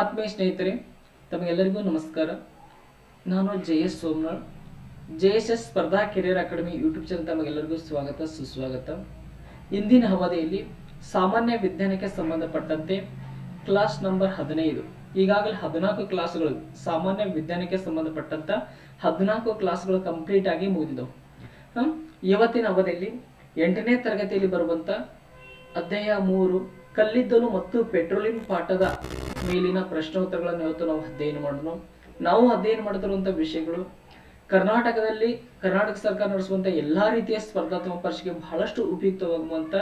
ಆತ್ಮೀಯ ಸ್ನೇಹಿತರೆ, ತಮಗೆಲ್ಲರಿಗೂ ನಮಸ್ಕಾರ. ನಾನು J S Somanal. J S S ಸ್ಪರ್ಧಾ ಕೆರಿಯರ್ ಅಕಾಡೆಮಿ ಯೂಟ್ಯೂಬ್ ಚಾನಲ್ ತಮಗೆಲ್ಲರಿಗೂ ಸ್ವಾಗತ, ಸುಸ್ವಾಗತ. ಇಂದಿನ ಅವಧಿಯಲ್ಲಿ ಸಾಮಾನ್ಯ ವಿಜ್ಞಾನಕ್ಕೆ ಸಂಬಂಧಪಟ್ಟಂತೆ ಕ್ಲಾಸ್ ನಂಬರ್ ಹದಿನೈದು, ಈಗಾಗಲೇ ಹದಿನಾಲ್ಕು ಕ್ಲಾಸ್ಗಳು ಸಾಮಾನ್ಯ ವಿಜ್ಞಾನಕ್ಕೆ ಸಂಬಂಧಪಟ್ಟಂತ ಹದಿನಾಲ್ಕು ಕ್ಲಾಸ್ಗಳು ಕಂಪ್ಲೀಟ್ ಆಗಿ ಮುಗಿದಿದ್ದವು? ಇವತ್ತಿನ ಅವಧಿಯಲ್ಲಿ ಎಂಟನೇ ತರಗತಿಯಲ್ಲಿ ಬರುವಂತ ಅಧ್ಯಾಯ ಮೂರು ಕಲ್ಲಿದ್ದಲು ಮತ್ತು ಪೆಟ್ರೋಲಿಯಂ ಪಾಠದ ಮೇಲಿನ ಪ್ರಶ್ನೋತ್ತರಗಳನ್ನು ಇವತ್ತು ನಾವು ಅಧ್ಯಯನ ಮಾಡೋಣ ನಾವು ಅಧ್ಯಯನ ಮಾಡುತ್ತಿರುವಂತಹ ವಿಷಯಗಳು ಕರ್ನಾಟಕದಲ್ಲಿ ಕರ್ನಾಟಕ ಸರ್ಕಾರ ನಡೆಸುವಂಥ ಎಲ್ಲಾ ರೀತಿಯ ಸ್ಪರ್ಧಾತ್ಮಕ ಪರೀಕ್ಷೆಗೆ ಬಹಳಷ್ಟು ಉಪಯುಕ್ತವಾಗುವಂಥ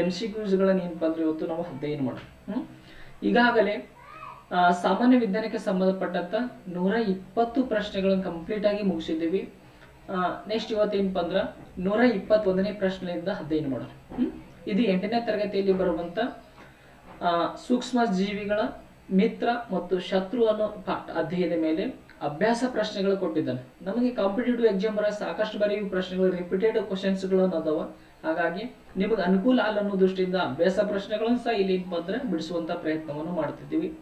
ಎಂ ಸಿ ಕ್ಯೂಸ್ಗಳನ್ನ ಏನಪ್ಪ ಅಂದ್ರೆ ಇವತ್ತು ನಾವು ಅಧ್ಯಯನ ಮಾಡೋಣ? ಈಗಾಗಲೇ ಆ, ಸಾಮಾನ್ಯ ವಿಜ್ಞಾನಕ್ಕೆ ಸಂಬಂಧಪಟ್ಟಂತ ನೂರ ಇಪ್ಪತ್ತು ಪ್ರಶ್ನೆಗಳನ್ನು ಕಂಪ್ಲೀಟ್ ಆಗಿ ಮುಗಿಸಿದ್ದೀವಿ ನೆಕ್ಸ್ಟ್ ಇವತ್ತೇನಪ್ಪ ಅಂದ್ರೆ ನೂರ ಇಪ್ಪತ್ತೊಂದನೇ ಪ್ರಶ್ನೆಯಿಂದ ಅಧ್ಯಯನ ಮಾಡೋಣ? ಇದು ಎಂಟನೇ ತರಗತಿಯಲ್ಲಿ ಬರುವಂತ ಸೂಕ್ಷ್ಮ ಜೀವಿಗಳ ಮಿತ್ರ ಮತ್ತು ಶತ್ರು ಅನ್ನೋ ಪಾಠ ಅಧ್ಯಾಯದ ಮೇಲೆ ಅಭ್ಯಾಸ ಪ್ರಶ್ನೆಗಳು ಕೊಟ್ಟಿದ್ದಾನೆ. ನಮಗೆ ಕಾಂಪಿಟೇಟಿವ್ ಎಕ್ಸಾಮ್ ಬರ ಸಾಕಷ್ಟು ಬಾರಿ ಪ್ರಶ್ನೆಗಳು ರಿಪೀಟೆಡ್ ಕ್ವಶನ್ಸ್ಗಳು ಅದಾವ. ಹಾಗಾಗಿ ನಿಮಗೆ ಅನುಕೂಲ ಅಲ್ಲ ಅನ್ನೋ ದೃಷ್ಟಿಯಿಂದ ಅಭ್ಯಾಸ ಪ್ರಶ್ನೆಗಳನ್ನು ಸಹ ಇಲ್ಲಿ ಬಂದರೆ ಬಿಡಿಸುವಂಥ ಪ್ರಯತ್ನವನ್ನು ಮಾಡ್ತಿದ್ದೀವಿ.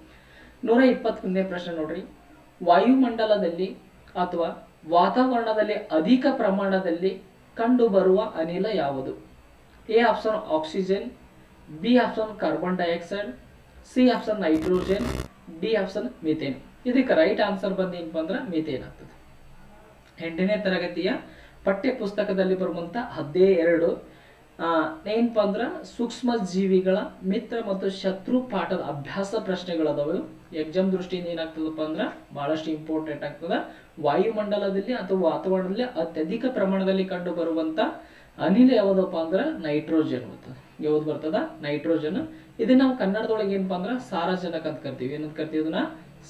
ನೂರ ಇಪ್ಪತ್ತೊಂದನೇ ಪ್ರಶ್ನೆ ನೋಡ್ರಿ. ವಾಯುಮಂಡಲದಲ್ಲಿ ಅಥವಾ ವಾತಾವರಣದಲ್ಲಿ ಅಧಿಕ ಪ್ರಮಾಣದಲ್ಲಿ ಕಂಡುಬರುವ ಅನಿಲ ಯಾವುದು? A, option oxygen B option carbon dioxide C option nitrogen D option methane ಇದಕ್ಕೆ ರೈಟ್ ಆನ್ಸರ್ ಬಂದು ಏನಪ್ಪ ಅಂದ್ರೆ ಮಿಥೇನ್ ಆಗ್ತದೆ. ಎಂಟನೇ ತರಗತಿಯ ಪಠ್ಯ ಪುಸ್ತಕದಲ್ಲಿ ಬರುವಂತ ಹದ್ದೇ ಎರಡು ಏನಪ್ಪ ಅಂದ್ರ ಸೂಕ್ಷ್ಮ ಜೀವಿಗಳ ಮಿತ್ರ ಮತ್ತು ಶತ್ರು ಪಾಠದ ಅಭ್ಯಾಸ ಪ್ರಶ್ನೆಗಳದಾವು ಎಕ್ಸಾಮ್ ದೃಷ್ಟಿಯಿಂದ ಏನಾಗ್ತದಪ್ಪ ಅಂದ್ರ ಬಹಳಷ್ಟು ಇಂಪಾರ್ಟೆಂಟ್ ಆಗ್ತದ. ವಾಯುಮಂಡಲದಲ್ಲಿ ಅಥವಾ ವಾತಾವರಣದಲ್ಲಿ ಅತ್ಯಧಿಕ ಪ್ರಮಾಣದಲ್ಲಿ ಕಂಡು ಬರುವಂತ ಅನಿಲ ಯಾವುದಪ್ಪ ಅಂದ್ರ ನೈಟ್ರೋಜನ್ ಬರ್ತದೆ ಯಾವ್ದು ಬರ್ತದ? ನೈಟ್ರೋಜನ್ ಇದನ್ನ ನಾವು ಕನ್ನಡದೊಳಗೆ ಏನಪ್ಪಾ ಅಂದ್ರ ಸಾರಜನಕ ಅಂತ ಕರಿತೀವಿ. ಏನಂತ ಕರಿತೀವಿ ಇದನ್ನ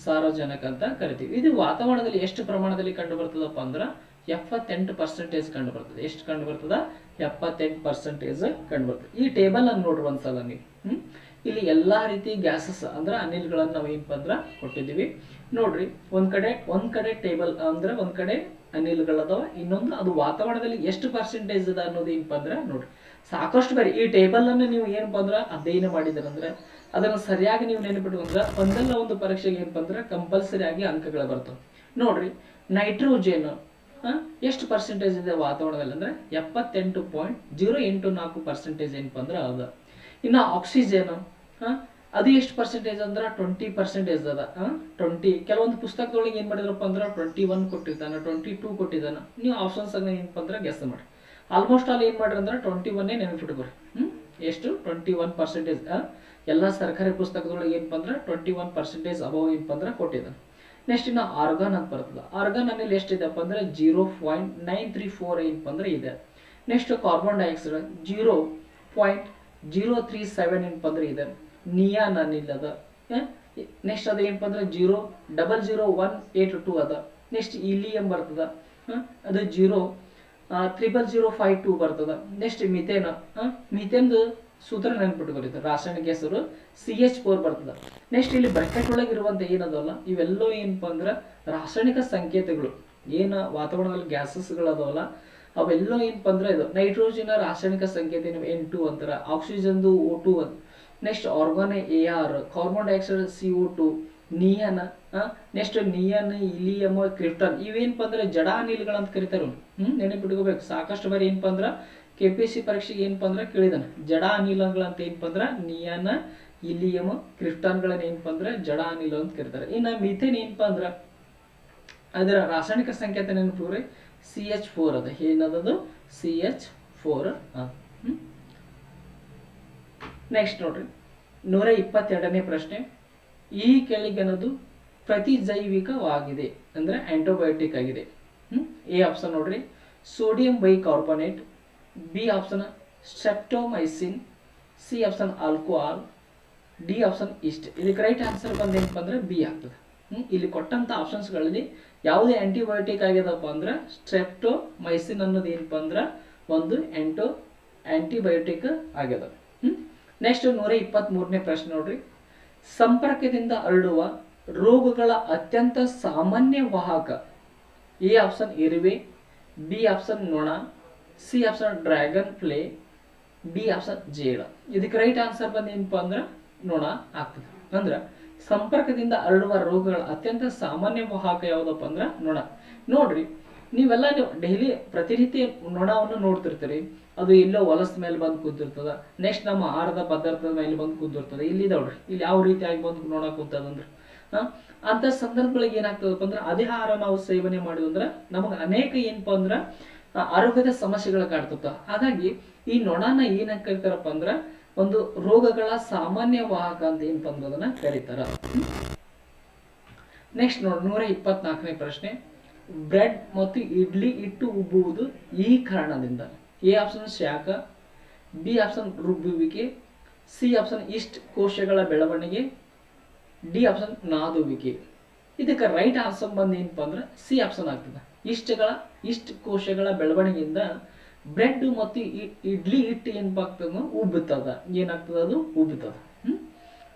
ಸಾರಜನಕ ಅಂತ ಕರಿತೀವಿ. ಇದು ವಾತಾವರಣದಲ್ಲಿ ಎಷ್ಟು ಪ್ರಮಾಣದಲ್ಲಿ ಕಂಡು ಬರ್ತದಪ್ಪ ಅಂದ್ರ ಎಪ್ಪತ್ತೆಂಟು ಪರ್ಸೆಂಟೇಜ್ ಕಂಡು ಬರ್ತದೆ. ಎಷ್ಟು ಕಂಡು ಬರ್ತದ? ಎಪ್ಪತ್ತೆಂಟು ಪರ್ಸೆಂಟೇಜ್ ಕಂಡು ಬರ್ತದೆ. ಈ ಟೇಬಲ್ ಅನ್ನು ನೋಡ್ರಿ ಒಂದ್ಸಲ ನೀವು. ಹ್ಮ್? ಇಲ್ಲಿ ಎಲ್ಲಾ ರೀತಿ ಗ್ಯಾಸಸ್ ಅಂದ್ರೆ ಅನಿಲ್ಗಳನ್ನ ನಾವು ಏನಪ್ಪ ಅಂದ್ರ ಕೊಟ್ಟಿದ್ದೀವಿ. ನೋಡ್ರಿ, ಒಂದ್ ಕಡೆ ಒಂದ್ ಕಡೆ ಟೇಬಲ್ ಅಂದ್ರೆ ಒಂದ್ ಕಡೆ ಅನಿಲ್ಗಳದಾವ, ಇನ್ನೊಂದು ಅದು ವಾತಾವರಣದಲ್ಲಿ ಎಷ್ಟು ಪರ್ಸೆಂಟೇಜ್ ಅದ ಅನ್ನೋದು ಏನಪ್ಪ ಅಂದ್ರ ನೋಡ್ರಿ. ಸಾಕಷ್ಟು ಬಾರಿ, ಈ ಟೇಬಲ್ ಅನ್ನು ನೀವು ಏನಪ್ಪ ಅಂದ್ರೆ ಅಧ್ಯಯನ ಮಾಡಿದ್ರಂದ್ರೆ ಅದನ್ನು ಸರಿಯಾಗಿ ನೀವು ನೆನಪಿಟ್ಕೊಂಡ್ರೆ ಒಂದಲ್ಲ ಒಂದು ಪರೀಕ್ಷೆಗೆ ಏನಪ್ಪ ಅಂದ್ರೆ ಕಂಪಲ್ಸರಿ ಆಗಿ ಅಂಕಗಳು ಬರ್ತವೆ. ನೋಡ್ರಿ ನೈಟ್ರೋಜನ್ ಎಷ್ಟು ಪರ್ಸೆಂಟೇಜ್ ಇದೆ ವಾತಾವರಣದಲ್ಲಿ ಅಂದ್ರೆ ಎಪ್ಪತ್ತೆಂಟು ಪಾಯಿಂಟ್ ಜೀರೋ ಎಂಟು ನಾಲ್ಕು ಪರ್ಸೆಂಟೇಜ್ ಏನಪ್ಪ ಅಂದ್ರೆ ಅದ. ಇನ್ನು ಆಕ್ಸಿಜನ್ ಅದು ಎಷ್ಟು ಪರ್ಸೆಂಟೇಜ್ ಅಂದ್ರೆ ಟ್ವೆಂಟಿ ಪರ್ಸೆಂಟೇಜ್ ಅದ ಟ್ವೆಂಟಿ ಕೆಲವೊಂದು ಪುಸ್ತಕದೊಳಗೆ ಏನು ಮಾಡಿದ್ರಪ್ಪ ಅಂದ್ರೆ ಟ್ವೆಂಟಿ ಒನ್ ಕೊಟ್ಟಿರ್ತಾನೆ ಟ್ವೆಂಟಿ ಟೂ ಕೊಟ್ಟಿದ್ದಾನೆ. ನೀವು ಆಪ್ಷನ್ಸ್ ಏನಪ್ಪ ಅಂದ್ರೆ ಗೆಸ್ ಮಾಡಿ. ಆಲ್ಮೋಸ್ಟ್ ಆಲ್ ಏನು ಮಾಡ್ರಿ ಅಂದ್ರೆ ಟ್ವೆಂಟಿ ಒನ್ನೇ ನೆನಪಿಟ್ಕೊರಿ ಹ್ಞೂ ಎಷ್ಟು? ಟ್ವೆಂಟಿ ಒನ್ ಪರ್ಸೆಂಟೇಜ್ ಎಲ್ಲ ಸರ್ಕಾರಿ ಪುಸ್ತಕದೊಳಗೆ ಏನಪ್ಪ ಅಂದ್ರೆ ಟ್ವೆಂಟಿ ಒನ್ ಪರ್ಸೆಂಟೇಜ್ ಅಬೌವ್ ಏನಪ್ಪ ಅಂದ್ರೆ ಕೊಟ್ಟಿದ್ದಾನೆ. ನೆಕ್ಸ್ಟ್ ಇನ್ನು ಆರ್ಗಾನ್ ಅಂತ ಬರ್ತದೆ. ಆರ್ಗಾನ್ ಅಲ್ಲಿ ಎಷ್ಟಿದೆಪ್ಪ ಅಂದ್ರೆ zero point nine three four ಏನಪ್ಪ ಅಂದ್ರೆ ಇದೆ. Next carbon dioxide zero point zero three seven ಏನಪ್ಪ ಅಂದ್ರೆ ಇದೆ. ನಿಯಾನ್ ಅದ. ನೆಕ್ಸ್ಟ್ ಅದು ಏನಪ್ಪ ಅಂದ್ರೆ zero double zero one eight two ಅದ. ನೆಕ್ಸ್ಟ್ ಇಲಿಯಂ ಬರ್ತದ? ಅದು zero triple zero five two ಬರ್ತದ. ನೆಕ್ಸ್ಟ್ ಮಿಥೇನ್ ಮಿಥೇನ್ದು ಸೂತ್ರ ನೆನ್ಪಿಟ್ಕೊಳಿತ ರಾಸಾಯನಿಕ ಹೆಸರು ಸಿ ಎಚ್ ಫೋರ್ ಬರ್ತದ. ನೆಕ್ಸ್ಟ್ ಇಲ್ಲಿ ಬ್ರಾಕೆಟ್ ಒಳಗೆ ಇರುವಂತ ಏನದಲ್ಲ, ಇವೆಲ್ಲೋ ಏನಪ್ಪ ಅಂದ್ರೆ ರಾಸಾಯನಿಕ ಸಂಕೇತಗಳು. ಏನ ವಾತಾವರಣದಲ್ಲಿ ಗ್ಯಾಸಸ್ಗಳು ಅದಾವಲ್ಲ ಅವೆಲ್ಲೋ ಏನಪ್ಪ ಅಂದ್ರೆ ಇದು. ನೈಟ್ರೋಜನ್ ರಾಸಾಯನಿಕ ಸಂಕೇತ ಎನ್ ಟು ಅಂತಾರ. ಆಕ್ಸಿಜನ್ದು ಓ ಟು ಅಂತ. Next argon A R carbon dioxide C O two neon next neon helium krypton ಇವೇನಪ್ಪ ಅಂದ್ರೆ ಜಡ ಅನಿಲ್ಗಳಂತ ಕರಿತಾರೆ ಹ್ಮ್, ನೆನಪಿಟ್ಕೋಬೇಕು. ಸಾಕಷ್ಟು ಬಾರಿ ಏನಪ್ಪ ಅಂದ್ರೆ ಕೆ ಪಿ ಸಿ ಪರೀಕ್ಷೆಗೆ ಏನಪ್ಪ ಅಂದ್ರೆ ಕೇಳಿದಾನೆ. ಜಡ ಅನಿಲಗಳಂತ ಏನಪ್ಪ ಅಂದ್ರೆ ನಿಯನ್ ಇಲಿಯಮ್ ಕ್ರಿಪ್ಟನ್ಗಳನ್ನ ಏನಪ್ಪ ಅಂದ್ರೆ ಜಡ ಅನಿಲ ಅಂತ ಕರೀತಾರೆ. ಇನ್ನು ಮಿಥೇನ್ ಏನಪ್ಪ ಅಂದ್ರೆ ಅದರ ರಾಸಾಯನಿಕ ಸಂಕೇತ ರೀ ಸಿ ಎಚ್ ಫೋರ್ ಅದ. ಏನದದು? ಸಿ ಎಚ್ ಫೋರ್ ನೆಕ್ಸ್ಟ್ ನೋಡ್ರಿ. ನೂರ ಇಪ್ಪತ್ತೆರಡನೇ ಪ್ರಶ್ನೆ. ಈ ಕೆಳಗಿನದು ಪ್ರತಿಜೈವಿಕವಾಗಿದೆ ಅಂದ್ರೆ ಆ್ಯಂಟೋಬಯೋಟಿಕ್ ಆಗಿದೆ. ಹ್ಞೂ ಎ ಆಪ್ಷನ್ ನೋಡ್ರಿ. Sodium bicarbonate B option streptomycin C option alcohol D option yeast ಇದಕ್ಕೆ ರೈಟ್ ಆನ್ಸರ್ ಬಂದೇನಪ್ಪ ಅಂದರೆ ಬಿ ಆಗ್ತದೆ. ಹ್ಮ್? ಇಲ್ಲಿ ಕೊಟ್ಟಂಥ ಆಪ್ಷನ್ಸ್ಗಳಲ್ಲಿ ಯಾವುದೇ ಆ್ಯಂಟಿಬಯೋಟಿಕ್ ಆಗ್ಯದಪ್ಪ ಅಂದ್ರೆ ಸ್ಟ್ರೆಪ್ಟೋಮೈಸಿನ್ ಅನ್ನೋದು ಏನಪ್ಪ ಅಂದ್ರೆ ಒಂದು ಎಂಟೋ ಆ್ಯಂಟಿಬಯೋಟಿಕ್ ಆಗ್ಯದ ಹ್ಮ್? ನೆಕ್ಸ್ಟ್ ನೂರ ಇಪ್ಪತ್ತ್ ಮೂರನೇ ಪ್ರಶ್ನೆ ನೋಡ್ರಿ. ಸಂಪರ್ಕದಿಂದ ಹರಡುವ ರೋಗಗಳ ಅತ್ಯಂತ ಸಾಮಾನ್ಯ ವಾಹಕ ಎ ಆಪ್ಷನ್ ಇರುವೆ, ಬಿ ಆಪ್ಷನ್ ನೊಣ, C option dragonfly, D option ಜೇಡ. ಇದಕ್ಕೆ ರೈಟ್ ಆನ್ಸರ್ ಬಂದೇನಪ್ಪ ಅಂದ್ರೆ ನೊಣ ಆಗ್ತದೆ. ಅಂದ್ರೆ ಸಂಪರ್ಕದಿಂದ ಹರಡುವ ರೋಗಗಳ ಅತ್ಯಂತ ಸಾಮಾನ್ಯ ವಾಹಕ ಯಾವುದಪ್ಪ ಅಂದ್ರೆ ನೊಣ. ನೋಡ್ರಿ, ನೀವೆಲ್ಲ ನೀವು ಡೈಲಿ ಪ್ರತಿನಿತ್ಯ ನೊಣವನ್ನು ನೋಡ್ತಿರ್ತೀರಿ. ಅದು ಎಲ್ಲೋ ಹೊಲಸ್ ಮೇಲೆ ಬಂದು ಕೂತಿರ್ತದ. ನೆಕ್ಸ್ಟ್ ನಮ್ಮ ಆಹಾರದ ಪದಾರ್ಥದ ಮೇಲೆ ಬಂದು ಕೂತಿರ್ತದೆ. ಇಲ್ಲಿ ನೋಡ್ರಿ ಇಲ್ಲಿ ಯಾವ ರೀತಿಯಾಗಿ ಬಂದು ನೋಡಕ್ ಕೂತದಂದ್ರೆ ಅಂತ ಸಂದರ್ಭಗಳಿಗೆ ಏನಾಗ್ತದಪ್ಪ ಅಂದ್ರೆ, ಅದೇ ಆಹಾರ ನಾವು ಸೇವನೆ ಮಾಡಿದ್ವಿ ಅಂದ್ರೆ ನಮಗೆ ಅನೇಕ ಏನಪ್ಪ ಅಂದ್ರೆ ಆರೋಗ್ಯದ ಸಮಸ್ಯೆಗಳು ಕಾಡ್ತದ ಹಾಗಾಗಿ ಈ ನೊಣನ ಏನಂತ ಕರಿತಾರಪ್ಪ ಅಂದ್ರೆ, ಒಂದು ರೋಗಗಳ ಸಾಮಾನ್ಯ ವಾಹಕ ಅಂತ ಏನಪ್ಪ ಅಂದ್ರೆ ಅದನ್ನ ಕರೀತಾರ. ನೆಕ್ಸ್ಟ್ ನೋಡಿ, ನೂರ ಇಪ್ಪತ್ನಾಲ್ಕನೇ ಪ್ರಶ್ನೆ. ಬ್ರೆಡ್ ಮತ್ತು ಇಡ್ಲಿ ಇಟ್ಟು ಉಬ್ಬುವುದು ಈ ಕಾರಣದಿಂದ. ಎ ಆಪ್ಷನ್ ಶಾಖ ಬಿ ಆಪ್ಷನ್ ರುಬ್ಬುವಿಕೆ ಸಿ ಆಪ್ಷನ್ ಈಸ್ಟ್ ಕೋಶಗಳ ಬೆಳವಣಿಗೆ ಡಿ ಆಪ್ಷನ್ ನಾದುವಿಕೆ. ಇದಕ್ಕೆ ರೈಟ್ ಆನ್ಸರ್ ಬಂದು ಏನಪ್ಪ ಅಂದ್ರೆ ಸಿ ಆಪ್ಷನ್ ಆಗ್ತದೆ. ಇಷ್ಟಗಳ, ಇಷ್ಟ ಕೋಶಗಳ ಬೆಳವಣಿಗೆಯಿಂದ ಬ್ರೆಡ್ ಮತ್ತು ಇಡ್ಲಿ ಹಿಟ್ಟು ಏನಪ್ಪ ಆಗ್ತದ ಉಬ್ಬುತ್ತದ. ಏನಾಗ್ತದ ಅದು? ಉಬ್ಬುತ್ತದ.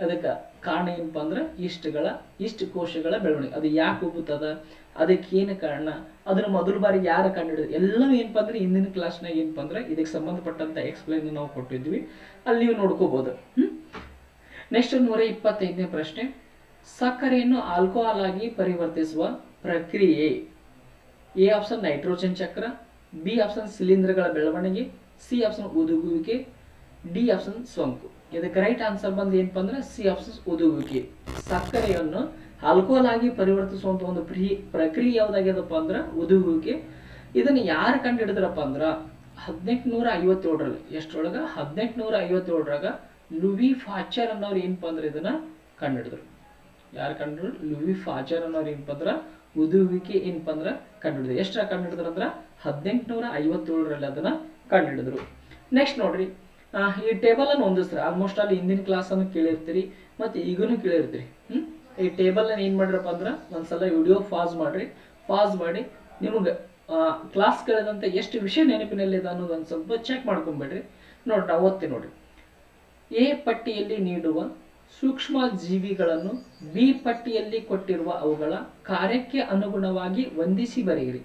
ಅದಕ್ಕೆ ಕಾರಣ ಏನಪ್ಪ ಅಂದ್ರೆ ಇಷ್ಟಗಳ, ಇಷ್ಟ ಕೋಶಗಳ ಬೆಳವಣಿಗೆ. ಅದು ಯಾಕೆ ಅದಕ್ಕೆ ಏನು ಕಾರಣ, ಅದನ್ನ ಮೊದಲ ಬಾರಿ ಯಾರು ಕಂಡುಹಿಡಿದ್ರು ಎಲ್ಲವೂ ಏನಪ್ಪ ಅಂದ್ರೆ ಹಿಂದಿನ ಕ್ಲಾಸ್ನಾಗ ಏನಪ್ಪ ಅಂದ್ರೆ ಇದಕ್ಕೆ ಸಂಬಂಧಪಟ್ಟಂತ ಎಕ್ಸ್ಪ್ಲೈನ್ ನಾವು ಕೊಟ್ಟಿದ್ವಿ. ಅಲ್ಲಿ ನೀವು ನೋಡ್ಕೋಬಹುದು ನೆಕ್ಸ್ಟ್ ನೂರ ಇಪ್ಪತ್ತೈದನೇ ಪ್ರಶ್ನೆ. ಸಕ್ಕರೆಯನ್ನು ಆಲ್ಕೋಹಾಲ್ ಆಗಿ ಪರಿವರ್ತಿಸುವ ಪ್ರಕ್ರಿಯೆ. ಎ ಆಪ್ಷನ್ ನೈಟ್ರೋಜನ್ ಚಕ್ರ, ಬಿ ಆಪ್ಷನ್ ಶಿಲೀಂಧ್ರಗಳ ಬೆಳವಣಿಗೆ, ಸಿ ಆಪ್ಷನ್ ಉದುಗುವಿಕೆ ಡಿ ಆಪ್ಷನ್ ಸೋಂಕು. ಇದಕ್ಕೆ ರೈಟ್ ಆನ್ಸರ್ ಬಂದು ಏನಪ್ಪ ಅಂದ್ರೆ ಸಿ ಆಪ್ಷನ್ ಉದುಗುವಿಕೆ. ಸಕ್ಕರೆಯನ್ನು ಆಲ್ಕೋಹಾಲ್ ಆಗಿ ಪರಿವರ್ತಿಸುವಂತ ಒಂದು ಪ್ರಿ ಪ್ರಕ್ರಿಯೆ ಯಾವ್ದಾಗ್ಯದಪ್ಪ ಅಂದ್ರೆ ಉದುಗುವಿಕೆ. ಇದನ್ನ ಯಾರು ಕಂಡು ಹಿಡಿದ್ರಪ್ಪ ಅಂದ್ರ ಹದಿನೆಂಟುನೂರ ಐವತ್ತೇಳರಲ್ಲಿ ಎಷ್ಟರೊಳಗ? ಹದಿನೆಂಟುನೂರ ಐವತ್ತೇಳರಾಗ ಲುವಿ ಫಾಚರ್ ಅನ್ನೋರು ಏನಪ್ಪ ಅಂದ್ರೆ ಇದನ್ನ ಕಂಡು ಹಿಡಿದ್ರು ಯಾರು ಕಂಡ್ರು ಲುವಿ ಫಾಚರ್ ಅನ್ನೋರು ಏನಪ್ಪ ಅಂದ್ರ ಉದುವಿಕೆ ಏನಪ್ಪ ಅಂದ್ರ ಕಂಡುಹಿಡಿದ್ರು ಎಷ್ಟರ ಕಂಡುಹಿಡಿದ್ರು ಅಂದ್ರೆ ಹದಿನೆಂಟುನೂರ ಐವತ್ತೇಳರಲ್ಲಿ ಅದನ್ನ ಕಂಡುಹಿಡಿದ್ರು ನೆಕ್ಸ್ಟ್ ನೋಡ್ರಿ. ಈ ಟೇಬಲ್ ಅನ್ನು ಹೊಂದಿಸ್ತಾರೆ ಆಲ್ಮೋಸ್ಟ್ ಆಲ್ ಹಿಂದಿನ ಕ್ಲಾಸ್ ಅನ್ನು ಕೇಳಿರ್ತೀರಿ, ಮತ್ತೆ ಈಗೂನು ಕೇಳಿರ್ತೀರಿ. ಹ್ಮ್? ಈ ಟೇಬಲ್ ಏನ್ ಮಾಡ್ರಪ್ಪ ಅಂದ್ರೆ, ಒಂದ್ಸಲ ವಿಡಿಯೋ ಪಾಸ್ ಮಾಡ್ರಿ. ಪಾಸ್ ಮಾಡಿ, ನಿಮಗೆ ಕ್ಲಾಸ್ ಕೇಳಿದಂತ ಎಷ್ಟು ವಿಷಯ ನೆನಪಿನಲ್ಲಿದೆ ಅನ್ನೋದು ಒಂದು ಸ್ವಲ್ಪ ಚೆಕ್ ಮಾಡ್ಕೊಂಬಿಡ್ರಿ. ನೋಡ್ರಿ ನಾವು ಓದ್ತೀನಿ ನೋಡ್ರಿ. ಎ ಪಟ್ಟಿಯಲ್ಲಿ ನೀಡುವ ಸೂಕ್ಷ್ಮ ಜೀವಿಗಳನ್ನು ಬಿ ಪಟ್ಟಿಯಲ್ಲಿ ಕೊಟ್ಟಿರುವ ಅವುಗಳ ಕಾರ್ಯಕ್ಕೆ ಅನುಗುಣವಾಗಿ ವಂದಿಸಿ ಬರೆಯಿರಿ.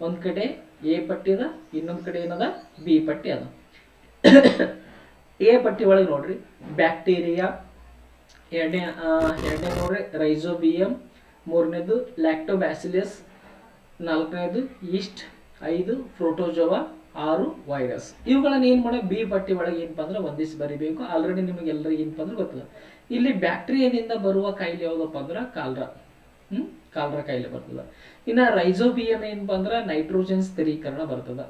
ಒಂದ್ ಕಡೆ ಎ ಪಟ್ಟಿ ಅದ ಇನ್ನೊಂದ್ ಕಡೆ ಏನದ? ಬಿ ಪಟ್ಟಿ ಅದ. ಎ ಪಟ್ಟಿ ಒಳಗೆ ನೋಡ್ರಿ. ಬ್ಯಾಕ್ಟೀರಿಯಾ, ಎರಡನೇ ಎರಡನೇ ನೋಡ್ರಿ. ರೈಸೋಬಿಯಂ ಮೂರನೇದು ಲ್ಯಾಕ್ಟೋಬ್ಯಾಸಿಲಿಯಸ್, ನಾಲ್ಕನೇದು ಈಸ್ಟ್, ಐದು ಪ್ರೋಟೋಜೋವಾ, ಆರು ವೈರಸ್. ಇವುಗಳನ್ನು ಏನು ಮಾಡೋ ಬಿ ಪಟ್ಟಿ ಒಳಗೆ ಏನಪ್ಪ ಅಂದ್ರೆ ಒಂದಿಸಿ ಬರಿಬೇಕು. ಆಲ್ರೆಡಿ ನಿಮಗೆ ಎಲ್ಲರಿಗೆ ಏನಪ್ಪ ಅಂದ್ರೆ ಗೊತ್ತದ. ಇಲ್ಲಿ ಬ್ಯಾಕ್ಟೀರಿಯಾದಿಂದ ಬರುವ ಕಾಯಿಲೆ ಯಾವುದಪ್ಪ ಅಂದ್ರೆ ಕಾಲ್ರ. ಹ್ಞೂ ಕಾಲ್ರ ಕಾಯಿಲೆ ಬರ್ತದೆ. ಇನ್ನ ರೈಸೋಬಿಯಂ ಏನಪ್ಪ ಅಂದ್ರೆ ನೈಟ್ರೋಜನ್ ಸ್ಥಿರೀಕರಣ ಬರ್ತದ.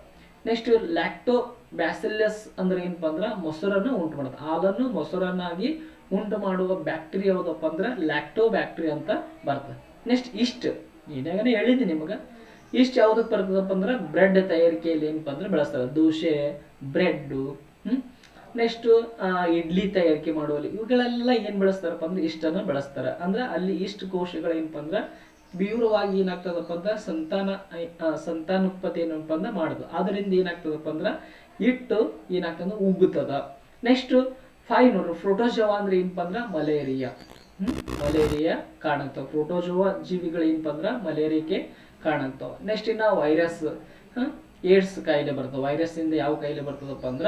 ನೆಕ್ಸ್ಟ್ ಲ್ಯಾಕ್ಟೋ ಬ್ಯಾಸಿಲಸ್ ಅಂದ್ರೆ ಏನಪ್ಪ ಅಂದ್ರೆ ಮೊಸರನ್ನ ಉಂಟು ಮಾಡುತ್ತೆ ಹಾಲನ್ನು ಮೊಸರನ್ನಾಗಿ ಉಂಟು ಮಾಡುವ ಬ್ಯಾಕ್ಟೀರಿಯಾ ಯಾವುದಪ್ಪ ಅಂದ್ರೆ? ಲ್ಯಾಕ್ಟೋ ಬ್ಯಾಕ್ಟೀರಿಯಾ ಅಂತ ಬರ್ತದೆ. ನೆಕ್ಸ್ಟ್ ಇಸ್ಟ್ ಈಗಾಗಲೇ ಹೇಳಿದ್ದೀನಿ ನಿಮಗೆ. ಇಷ್ಟು ಯಾವುದಕ್ಕೆ ಬರ್ತದಪ್ಪ ಅಂದ್ರೆ? ಬ್ರೆಡ್ ತಯಾರಿಕೆಯಲ್ಲಿ ಏನಪ್ಪ ಅಂದ್ರೆ ಬೆಳೆಸ್ತಾರೆ. ದೋಸೆ ಬ್ರೆಡ್ಡು ಹ್ಮ್? ನೆಕ್ಸ್ಟ್ ಇಡ್ಲಿ ತಯಾರಿಕೆ ಮಾಡುವಲ್ಲಿ. ಇವುಗಳೆಲ್ಲ ಏನು ಬೆಳೆಸ್ತಾರಪ್ಪ ಅಂದ್ರೆ? ಇಷ್ಟನ್ನ ಬೆಳೆಸ್ತಾರೆ. ಅಂದ್ರೆ ಅಲ್ಲಿ ಇಷ್ಟು ಕೋಶಗಳು ಏನಪ್ಪ ಅಂದ್ರೆ ತೀವ್ರವಾಗಿ ಏನಾಗ್ತದಪ್ಪ ಅಂದ್ರೆ ಸಂತಾನ ಸಂತಾನೋತ್ಪತ್ತಿ ಏನಪ್ಪ ಅಂದ್ರೆ ಮಾಡುದು. ಅದರಿಂದ ಏನಾಗ್ತದಪ್ಪ ಅಂದ್ರೆ ಇಟ್ಟು ಏನಾಗ್ತದ ಉಗ್ಗುತ್ತದ ನೆಕ್ಸ್ಟ್ ಫೈವ್ ನೋಡ್ರಿ ಪ್ರೋಟೋಜೋವಾ ಅಂದ್ರೆ ಏನಪ್ಪ ಅಂದ್ರೆ ಮಲೇರಿಯಾ. ಮಲೇರಿಯಾ ಕಾಣುತ್ತವ. ಪ್ರೋಟೋಜೋವಾ ಜೀವಿಗಳು ಏನಪ್ಪ ಅಂದ್ರೆ ಮಲೇರಿಯಾಕ್ಕೆ ಕಾಣುತ್ತವ. ನೆಕ್ಸ್ಟ್ ಇನ್ನ ವೈರಸ್ ಏಡ್ಸ್ ಕಾಯಿಲೆ ಬರ್ತದೆ. ವೈರಸ್ನಿಂದ ಯಾವ ಕಾಯಿಲೆ ಬರ್ತದಪ್ಪ ಅಂದ್ರ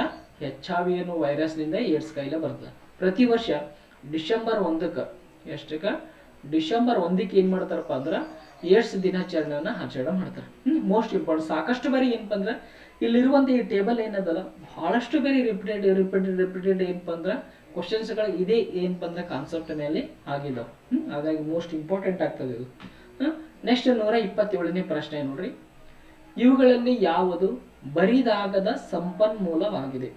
ಎಚ್ ಐ ವಿ ಅನ್ನೋ ವೈರಸ್ನಿಂದ ಏಡ್ಸ್ ಕಾಯಿಲೆ ಬರ್ತದೆ. ಪ್ರತಿ ವರ್ಷ ಡಿಸೆಂಬರ್ ಒಂದಕ್ಕೆ ಎಷ್ಟಕ್ಕ? ಡಿಸೆಂಬರ್ ಒಂದಕ್ಕೆ ಏನು ಮಾಡ್ತಾರಪ್ಪ ಅಂದ್ರೆ ಏಡ್ಸ್ ದಿನಾಚರಣೆಯನ್ನು ಆಚರಣೆ ಮಾಡ್ತಾರೆ. ಮೋಸ್ಟ್ ಇಂಪಾರ್ಟೆಂಟ್ ಸಾಕಷ್ಟು ಬಾರಿ ಏನಪ್ಪ ಅಂದ್ರೆ ಇಲ್ಲಿರುವಂಥ ಈ ಟೇಬಲ್ ಏನದಲ್ಲ, ಬಹಳಷ್ಟು ಬಾರಿ ರಿಪೀಟೆಡ್ ರಿಪೀಟೆಡ್ ರಿಪೀಟೆಡ್ ಏನಪ್ಪ ಅಂದ್ರೆ ಕ್ವಶನ್ಸ್ಗಳು ಇದೇ ಏನಪ್ಪ ಅಂದ್ರೆ ಕಾನ್ಸೆಪ್ಟ್ ಮೇಲೆ ಹ್ಮ್, ಹಾಗಾಗಿ ಮೋಸ್ಟ್ ಇಂಪಾರ್ಟೆಂಟ್ ಆಗ್ತದೆ ಇದು. ನೆಕ್ಸ್ಟ್ ನೂರ ಇಪ್ಪತ್ತೇಳನೇ ಪ್ರಶ್ನೆ ನೋಡ್ರಿ. ಇವುಗಳಲ್ಲಿ ಯಾವುದು ಬರಿದಾಗದ ಸಂಪನ್ಮೂಲವಾಗಿದೆ?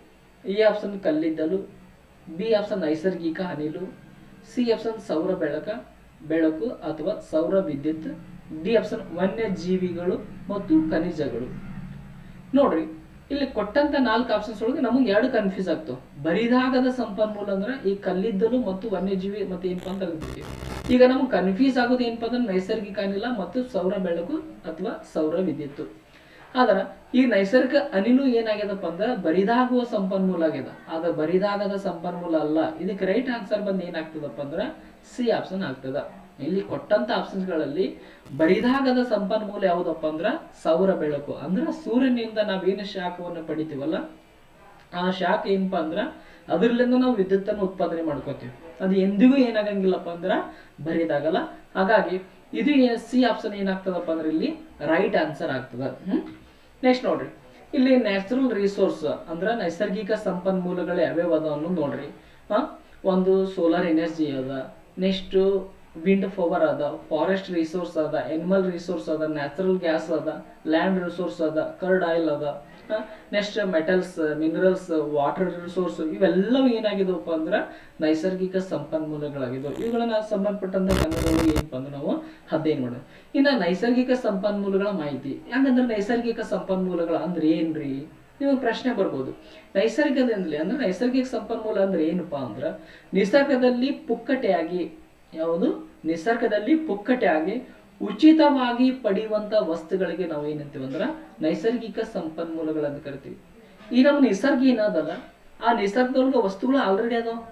ಈ ಆಪ್ಷನ್ ಕಲ್ಲಿದ್ದಲು, ಬಿ ಆಪ್ಷನ್ ನೈಸರ್ಗಿಕ ಅನಿಲು, ಸಿ ಆಪ್ಷನ್ ಸೌರ ಬೆಳಕ ಬೆಳಕು ಅಥವಾ ಸೌರ ವಿದ್ಯುತ್, ಡಿ ಆಪ್ಷನ್ ವನ್ಯಜೀವಿಗಳು ಮತ್ತು ಖನಿಜಗಳು. ನೋಡ್ರಿ, ಇಲ್ಲಿ ಕೊಟ್ಟಂತ ನಾಲ್ಕು ಆಪ್ಷನ್ಸ್ ಒಳಗೆ ನಮಗೆ ಎರಡು ಕನ್ಫ್ಯೂಸ್ ಆಗ್ತವೆ. ಬರಿದಾಗದ ಸಂಪನ್ಮೂಲ ಅಂದ್ರೆ ಈ ಕಲ್ಲಿದ್ದಲು ಮತ್ತು ವನ್ಯಜೀವಿ ಮತ್ತೆ ಏನಪ್ಪ ಅಂತ ಈಗ ನಮ್ಗೆ ಕನ್ಫ್ಯೂಸ್ ಆಗೋದು ಏನಪ್ಪ ಅಂದ್ರೆ ನೈಸರ್ಗಿಕ ಅನಿಲ ಮತ್ತು ಸೌರ ಬೆಳಕು ಅಥವಾ ಸೌರ ವಿದ್ಯುತ್ ಆದ್ರ ಈ ನೈಸರ್ಗಿಕ ಅನಿಲು ಏನಾಗ್ಯದಪ್ಪ ಅಂದ್ರೆ ಬರಿದಾಗುವ ಸಂಪನ್ಮೂಲ ಆಗ್ಯದ. ಆದ್ರೆ ಬರಿದಾಗದ ಸಂಪನ್ಮೂಲ ಅಲ್ಲ. ಇದಕ್ಕೆ ರೈಟ್ ಆನ್ಸರ್ ಬಂದು ಏನಾಗ್ತದಪ್ಪ ಅಂದ್ರೆ ಸಿ ಆಪ್ಷನ್ ಆಗ್ತದ. ಇಲ್ಲಿ ಕೊಟ್ಟಂತ ಆಪ್ಷನ್ಸ್ಗಳಲ್ಲಿ ಬರಿದಾಗದ ಸಂಪನ್ಮೂಲ ಯಾವುದಪ್ಪ ಅಂದ್ರ ಸೌರ ಬೆಳಕು. ಅಂದ್ರ ಸೂರ್ಯನಿಂದ ನಾವೇನು ಶಾಖವನ್ನು ಪಡಿತೀವಲ್ಲ, ಆ ಶಾಖ ಏನಪ್ಪ ಅಂದ್ರ ಅದ್ರಲ್ಲಿಂದ ನಾವು ವಿದ್ಯುತ್ತನ್ನು ಉತ್ಪಾದನೆ ಮಾಡ್ಕೋತೀವಿ. ಅದು ಎಂದಿಗೂ ಏನಾಗಂಗಿಲ್ಲಪ್ಪ ಅಂದ್ರ ಬರಿದಾಗಲ್ಲ. ಹಾಗಾಗಿ ಇದು ಸಿ ಆಪ್ಷನ್ ಏನಾಗ್ತದಪ್ಪ ಅಂದ್ರೆ ಇಲ್ಲಿ ರೈಟ್ ಆನ್ಸರ್ ಆಗ್ತದ. ಹ್ಮ್? ನೆಕ್ಸ್ಟ್ ನೋಡ್ರಿ. ಇಲ್ಲಿ ನ್ಯಾಚುರಲ್ ರಿಸೋರ್ಸ್ ಅಂದ್ರೆ ನೈಸರ್ಗಿಕ ಸಂಪನ್ಮೂಲಗಳು ಯಾವ್ಯಾವ ಅನ್ನೋದು ನೋಡ್ರಿ. ಹಾ? ಒಂದು ಸೋಲಾರ್ ಎನರ್ಜಿ ಅದ. ನೆಕ್ಸ್ಟ್ ವಿಂಡ್ ಪವರ್ ಅದ ಫಾರೆಸ್ಟ್ ರಿಸೋರ್ಸ್ ಅದ ಎನಿಮಲ್ ರಿಸೋರ್ಸ್ ಅದ ನ್ಯಾಚುರಲ್ ಗ್ಯಾಸ್ ಅದ ಲ್ಯಾಂಡ್ ರಿಸೋರ್ಸ್ ಅದ ಕರ್ಡ್ ಆಯಿಲ್ ಅದ. Next metals minerals water resource ಇವೆಲ್ಲವೂ ಏನಾಗಿದವಪ್ಪ ಅಂದ್ರೆ ನೈಸರ್ಗಿಕ ಸಂಪನ್ಮೂಲಗಳಾಗಿದ್ದವು ಇವುಗಳನ್ನ ಸಂಬಂಧಪಟ್ಟಂತ ಕನ್ನಡದೊಳಗೆ ಏನಪ್ಪ ಅಂದ್ರೆ ನಾವು ಅಧ್ಯಯನ ಮಾಡೋದು ಇನ್ನ ನೈಸರ್ಗಿಕ ಸಂಪನ್ಮೂಲಗಳ ಮಾಹಿತಿ. ಯಾಕಂದ್ರೆ ನೈಸರ್ಗಿಕ ಸಂಪನ್ಮೂಲಗಳ ಅಂದ್ರೆ ಏನ್ರಿ? ನಿಮಗೆ ಪ್ರಶ್ನೆ ಬರ್ಬೋದು. ನೈಸರ್ಗಿಕದಲ್ಲಿ ಅಂದ್ರೆ ನೈಸರ್ಗಿಕ ಸಂಪನ್ಮೂಲ ಅಂದ್ರೆ ಏನಪ್ಪಾ ಅಂದ್ರೆ ನಿಸರ್ಗದಲ್ಲಿ ಪುಕ್ಕಟೆಯಾಗಿ, ಯಾವುದು? ನಿಸರ್ಗದಲ್ಲಿ ಪುಕ್ಕಟೆಯಾಗಿ ಉಚಿತವಾಗಿ ಪಡೆಯುವಂತ ವಸ್ತುಗಳಿಗೆ ನಾವು ಏನಂತೀವಿ ಅಂದ್ರೆ ನೈಸರ್ಗಿಕ ಸಂಪನ್ಮೂಲಗಳಂತ ಕರಿತೀವಿ. ಈ ನಮ್ಮ ನಿಸರ್ಗ ಏನದಲ್ಲ ಆ ನಿಸರ್ಗದೊಳಗೆ ವಸ್ತುಗಳು ಆಲ್ರೆಡಿ ಅದಾವ.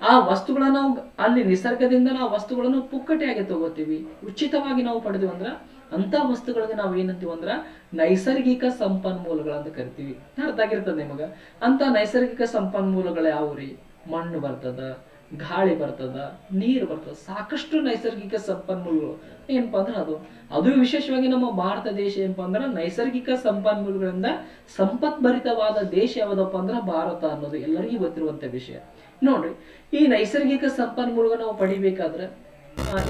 ಆ ವಸ್ತುಗಳನ್ನ ನಾವು ಅಲ್ಲಿ ನಿಸರ್ಗದಿಂದ ನಾವು ವಸ್ತುಗಳನ್ನು ಪುಕ್ಕಟೆಯಾಗಿ ತಗೋತೀವಿ. ಉಚಿತವಾಗಿ ನಾವು ಪಡೆದಿವಿ ಅಂದ್ರೆ ಅಂತ ವಸ್ತುಗಳಿಗೆ ನಾವು ಏನಂತೀವಿ ಅಂದ್ರೆ ನೈಸರ್ಗಿಕ ಸಂಪನ್ಮೂಲಗಳಂತ ಕರಿತೀವಿ. ಅರ್ಥ ಆಗಿರ್ತದೆ ನಿಮಗೆ? ಅಂತ ನೈಸರ್ಗಿಕ ಸಂಪನ್ಮೂಲಗಳು ಯಾವ್ರಿ ಮಣ್ಣು ಬರ್ತದ ಗಾಳಿ ಬರ್ತದ, ನೀರು ಬರ್ತದ, ಸಾಕಷ್ಟು ನೈಸರ್ಗಿಕ ಸಂಪನ್ಮೂಲಗಳು. ಏನಪ್ಪಾ ಅಂದ್ರೆ ಅದು ಅದು ವಿಶೇಷವಾಗಿ ನಮ್ಮ ಭಾರತ ದೇಶ ಏನಪ್ಪಾ ಅಂದ್ರೆ ನೈಸರ್ಗಿಕ ಸಂಪನ್ಮೂಲಗಳಿಂದ ಸಂಪತ್ಭರಿತವಾದ ದೇಶ ಯಾವ್ದಪ್ಪ ಅಂದ್ರೆ ಭಾರತ ಅನ್ನೋದು ಎಲ್ಲರಿಗೂ ಗೊತ್ತಿರುವಂತ ವಿಷಯ. ನೋಡ್ರಿ, ಈ ನೈಸರ್ಗಿಕ ಸಂಪನ್ಮೂಲಗಳು ನಾವು ಪಡಿಬೇಕಾದ್ರೆ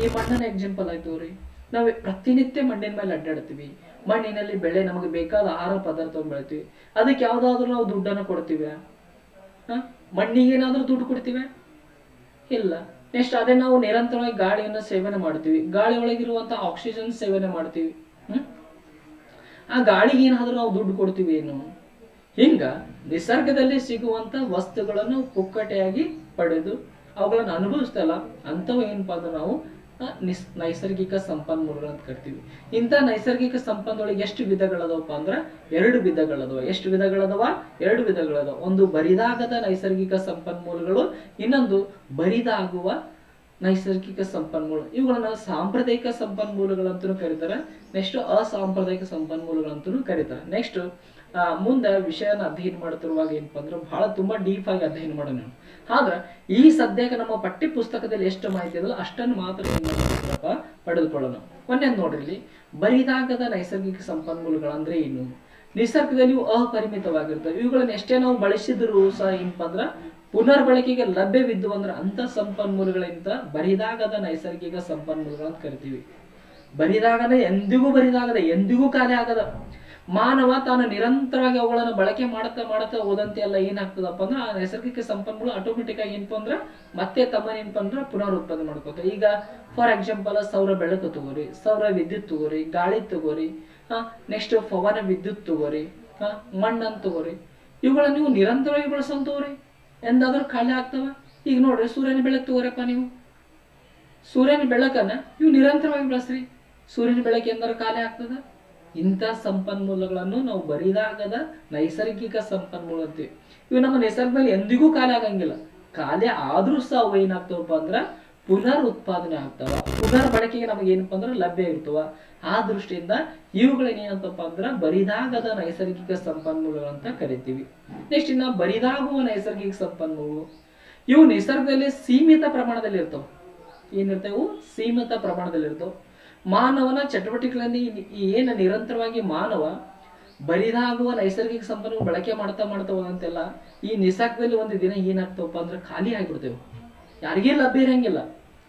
ಈ ಮಣ್ಣನ ಎಕ್ಸಾಂಪಲ್ ಆಯ್ತು ರೀ ನಾವು ಪ್ರತಿನಿತ್ಯ ಮಣ್ಣಿನ ಮೇಲೆ ಅಡ್ಡಾಡ್ತೀವಿ. ಮಣ್ಣಿನಲ್ಲಿ ಬೆಳೆ ನಮಗೆ ಬೇಕಾದ ಆಹಾರ ಪದಾರ್ಥವನ್ನು ಬೆಳಿತೀವಿ. ಅದಕ್ಕೆ ಯಾವ್ದಾದ್ರು ನಾವು ದುಡ್ಡನ್ನು ಕೊಡ್ತೀವಿ. ಮಣ್ಣಿಗೆ ಏನಾದ್ರೂ ದುಡ್ಡು ಕೊಡ್ತೀವಿ. ಇಲ್ಲ. ನೆಕ್ಸ್ಟ್ ಅದೇ ನಾವು ನಿರಂತರವಾಗಿ ಗಾಳಿಯನ್ನು ಸೇವನೆ ಮಾಡ್ತೀವಿ ಗಾಳಿ ಇರುವಂತ ಆಕ್ಸಿಜನ್ ಸೇವನೆ ಮಾಡ್ತೀವಿ ಆ ಗಾಳಿಗೆ ಏನಾದರೂ ನಾವು ದುಡ್ಡು ಕೊಡ್ತೀವಿ ಏನು? ಹಿಂಗ ನಿಸರ್ಗದಲ್ಲಿ ಸಿಗುವಂತ ವಸ್ತುಗಳನ್ನು ಪುಕ್ಕಟೆಯಾಗಿ ಪಡೆದು ಅವುಗಳನ್ನು ಅನುಭವಿಸ್ತಲ್ಲ ಅಂಥವು ಏನಪ್ಪಾ ಅಂದ್ರೆ ನಾವು ನಿಸ್, ನೈಸರ್ಗಿಕ ಸಂಪನ್ಮೂಲಗಳು ಅಂತ ಕರಿತೀವಿ ಇಂಥ ನೈಸರ್ಗಿಕ ಸಂಪನ್ಮೂಲಗಳಿಗೆ ಎಷ್ಟು ವಿಧಗಳದವಪ್ಪ ಅಂದ್ರೆ ಎರಡು ವಿಧಗಳದವ. ಎಷ್ಟು ವಿಧಗಳದವ? ಎರಡು ವಿಧಗಳದವ. ಒಂದು ಬರಿದಾಗದ ನೈಸರ್ಗಿಕ ಸಂಪನ್ಮೂಲಗಳು, ಇನ್ನೊಂದು ಬರಿದಾಗುವ ನೈಸರ್ಗಿಕ ಸಂಪನ್ಮೂಲ. ಇವುಗಳನ್ನ ಸಾಂಪ್ರದಾಯಿಕ ಸಂಪನ್ಮೂಲಗಳಂತೂ ಕರೀತಾರೆ ನೆಕ್ಸ್ಟ್ ಅಸಾಂಪ್ರದಾಯಿಕ ಸಂಪನ್ಮೂಲಗಳಂತೂ ಕರೀತಾರೆ. ನೆಕ್ಸ್ಟ್ ಮುಂದೆ ವಿಷಯನ ಅಧ್ಯಯನ ಮಾಡುತ್ತಿರುವಾಗ ಏನಪ್ಪ ಅಂದ್ರೆ ಬಹಳ ತುಂಬಾ ಡೀಪ್ ಆಗಿ ಅಧ್ಯಯನ ಮಾಡೋಣ ಆದ್ರೆ ಈ ಸದ್ಯಕ್ಕೆ ನಮ್ಮ ಪಠ್ಯ ಪುಸ್ತಕದಲ್ಲಿ ಎಷ್ಟು ಮಾಹಿತಿ ಇದೆಯಲ್ಲ ಅಷ್ಟನ್ನು ಮಾತ್ರ ಪಡೆದುಕೊಳ್ಳೋಣ. ಒಂದೇನು ನೋಡ್ರಿ, ಬರಿದಾಗದ ನೈಸರ್ಗಿಕ ಸಂಪನ್ಮೂಲಗಳಂದ್ರೆ ಏನು? ನಿಸರ್ಗದಲ್ಲಿ ಅಪರಿಮಿತವಾಗಿರ್ತವೆ. ಇವುಗಳನ್ನ ಎಷ್ಟೇ ನಾವು ಬಳಸಿದ್ರು ಸಹ ಏನಪ್ಪ ಅಂದ್ರ ಪುನರ್ಬಳಕೆಗೆ ಲಭ್ಯವಿದ್ದು ಅಂದ್ರೆ ಅಂತ ಸಂಪನ್ಮೂಲಗಳಿಂದ ಬರಿದಾಗದ ನೈಸರ್ಗಿಕ ಸಂಪನ್ಮೂಲಗಳಂತ ಕರಿತೀವಿ. ಬರಿದಾಗದ ಎಂದಿಗೂ ಬರಿದಾಗದ, ಎಂದಿಗೂ ಖಾಲಿ ಆಗದ. ಮಾನವ ತಾನು ನಿರಂತರವಾಗಿ ಅವುಗಳನ್ನು ಬಳಕೆ ಮಾಡ್ತಾ ಮಾಡುತ್ತಾ ಹೋದಂತೆ ಎಲ್ಲ ಏನಾಗ್ತದಪ್ಪ ಅಂದ್ರೆ ಆ ನೈಸರ್ಗಿಕ ಸಂಪನ್ಮೂಲ ಆಟೋಮೆಟಿಕ್ ಆಗಿ ಏನಪ್ಪ ಅಂದ್ರೆ ಮತ್ತೆ ತಮ್ಮ ಏನಪ್ಪ ಅಂದ್ರೆ ಪುನರುತ್ಪಾದನೆ ಮಾಡ್ಕೋತ ಈಗ ಫಾರ್ ಎಕ್ಸಾಂಪಲ್ ಸೌರ ಬೆಳಕು ತಗೋರಿ, ಸೌರ ವಿದ್ಯುತ್ ತಗೋರಿ, ಗಾಳಿ ತಗೋರಿ ನೆಕ್ಸ್ಟ್ ಪವನ ವಿದ್ಯುತ್ ತಗೋರಿ ಮಣ್ಣನ್ನು ತಗೋರಿ, ಇವುಗಳನ್ನ ನೀವು ನಿರಂತರವಾಗಿ ಬಳಸಂತವ್ರಿ ಎಂದಾದ್ರೂ ಖಾಲಿ ಆಗ್ತವ? ಈಗ ನೋಡ್ರಿ ಸೂರ್ಯನ ಬೆಳಕು ತಗೋರಪ್ಪ ನೀವು. ಸೂರ್ಯನ ಬೆಳಕನ್ನ ನೀವು ನಿರಂತರವಾಗಿ ಬಳಸ್ರಿ. ಸೂರ್ಯನ ಬೆಳಕು ಎಂದಾದ್ರೂ ಖಾಲಿ ಆಗ್ತದ? ಇಂಥ ಸಂಪನ್ಮೂಲಗಳನ್ನು ನಾವು ಬರಿದಾಗದ ನೈಸರ್ಗಿಕ ಸಂಪನ್ಮೂಲ ಅಂತೀವಿ ಇವು ನಮ್ಮ ನಿಸರ್ಗದಲ್ಲಿ ಎಂದಿಗೂ ಖಾಲಿ ಆಗಂಗಿಲ್ಲ. ಖಾಲಿ ಆದ್ರೂ ಸಹ ಅವು ಏನಾಗ್ತವಪ್ಪ ಅಂದ್ರ ಪುನರ್ ಉತ್ಪಾದನೆ ಆಗ್ತಾವ. ಪುನರ್ ಬಳಕೆಗೆ ನಮಗೆ ಏನಪ್ಪ ಅಂದ್ರೆ ಲಭ್ಯ ಇರ್ತವ. ಆ ದೃಷ್ಟಿಯಿಂದ ಇವುಗಳನ್ನ ಅಂದ್ರೆ ಬರಿದಾಗದ ನೈಸರ್ಗಿಕ ಸಂಪನ್ಮೂಲಗಳು ಅಂತ ಕರಿತೀವಿ. ನೆಕ್ಸ್ಟ್ ಇನ್ನ ಬರಿದಾಗುವ ನೈಸರ್ಗಿಕ ಸಂಪನ್ಮೂಲಗಳು. ಇವು ನಿಸರ್ಗದಲ್ಲಿ ಸೀಮಿತ ಪ್ರಮಾಣದಲ್ಲಿ ಇರ್ತಾವ. ಇವು ಸೀಮಿತ ಪ್ರಮಾಣದಲ್ಲಿ ಇರ್ತಾವ. ಮಾನವನ ಚಟುವಟಿಕೆಗಳಲ್ಲಿ ಏನು ನಿರಂತರವಾಗಿ ಮಾನವ ಬರಿದಾಗುವ ನೈಸರ್ಗಿಕ ಸಂಪನ್ಮೂಲ ಬಳಕೆ ಮಾಡ್ತಾ ಮಾಡ್ತಾ ಹೋದಂತೆಲ್ಲ ಈ ನಿಸರ್ಗದಲ್ಲಿ ಒಂದು ದಿನ ಏನಾಗ್ತಾವಪ್ಪ ಅಂದ್ರೆ ಖಾಲಿ ಆಗಿಬಿಡ್ತೇವೆ. ಯಾರಿಗೇ ಲಭ್ಯ ಇರಂಗಿಲ್ಲ.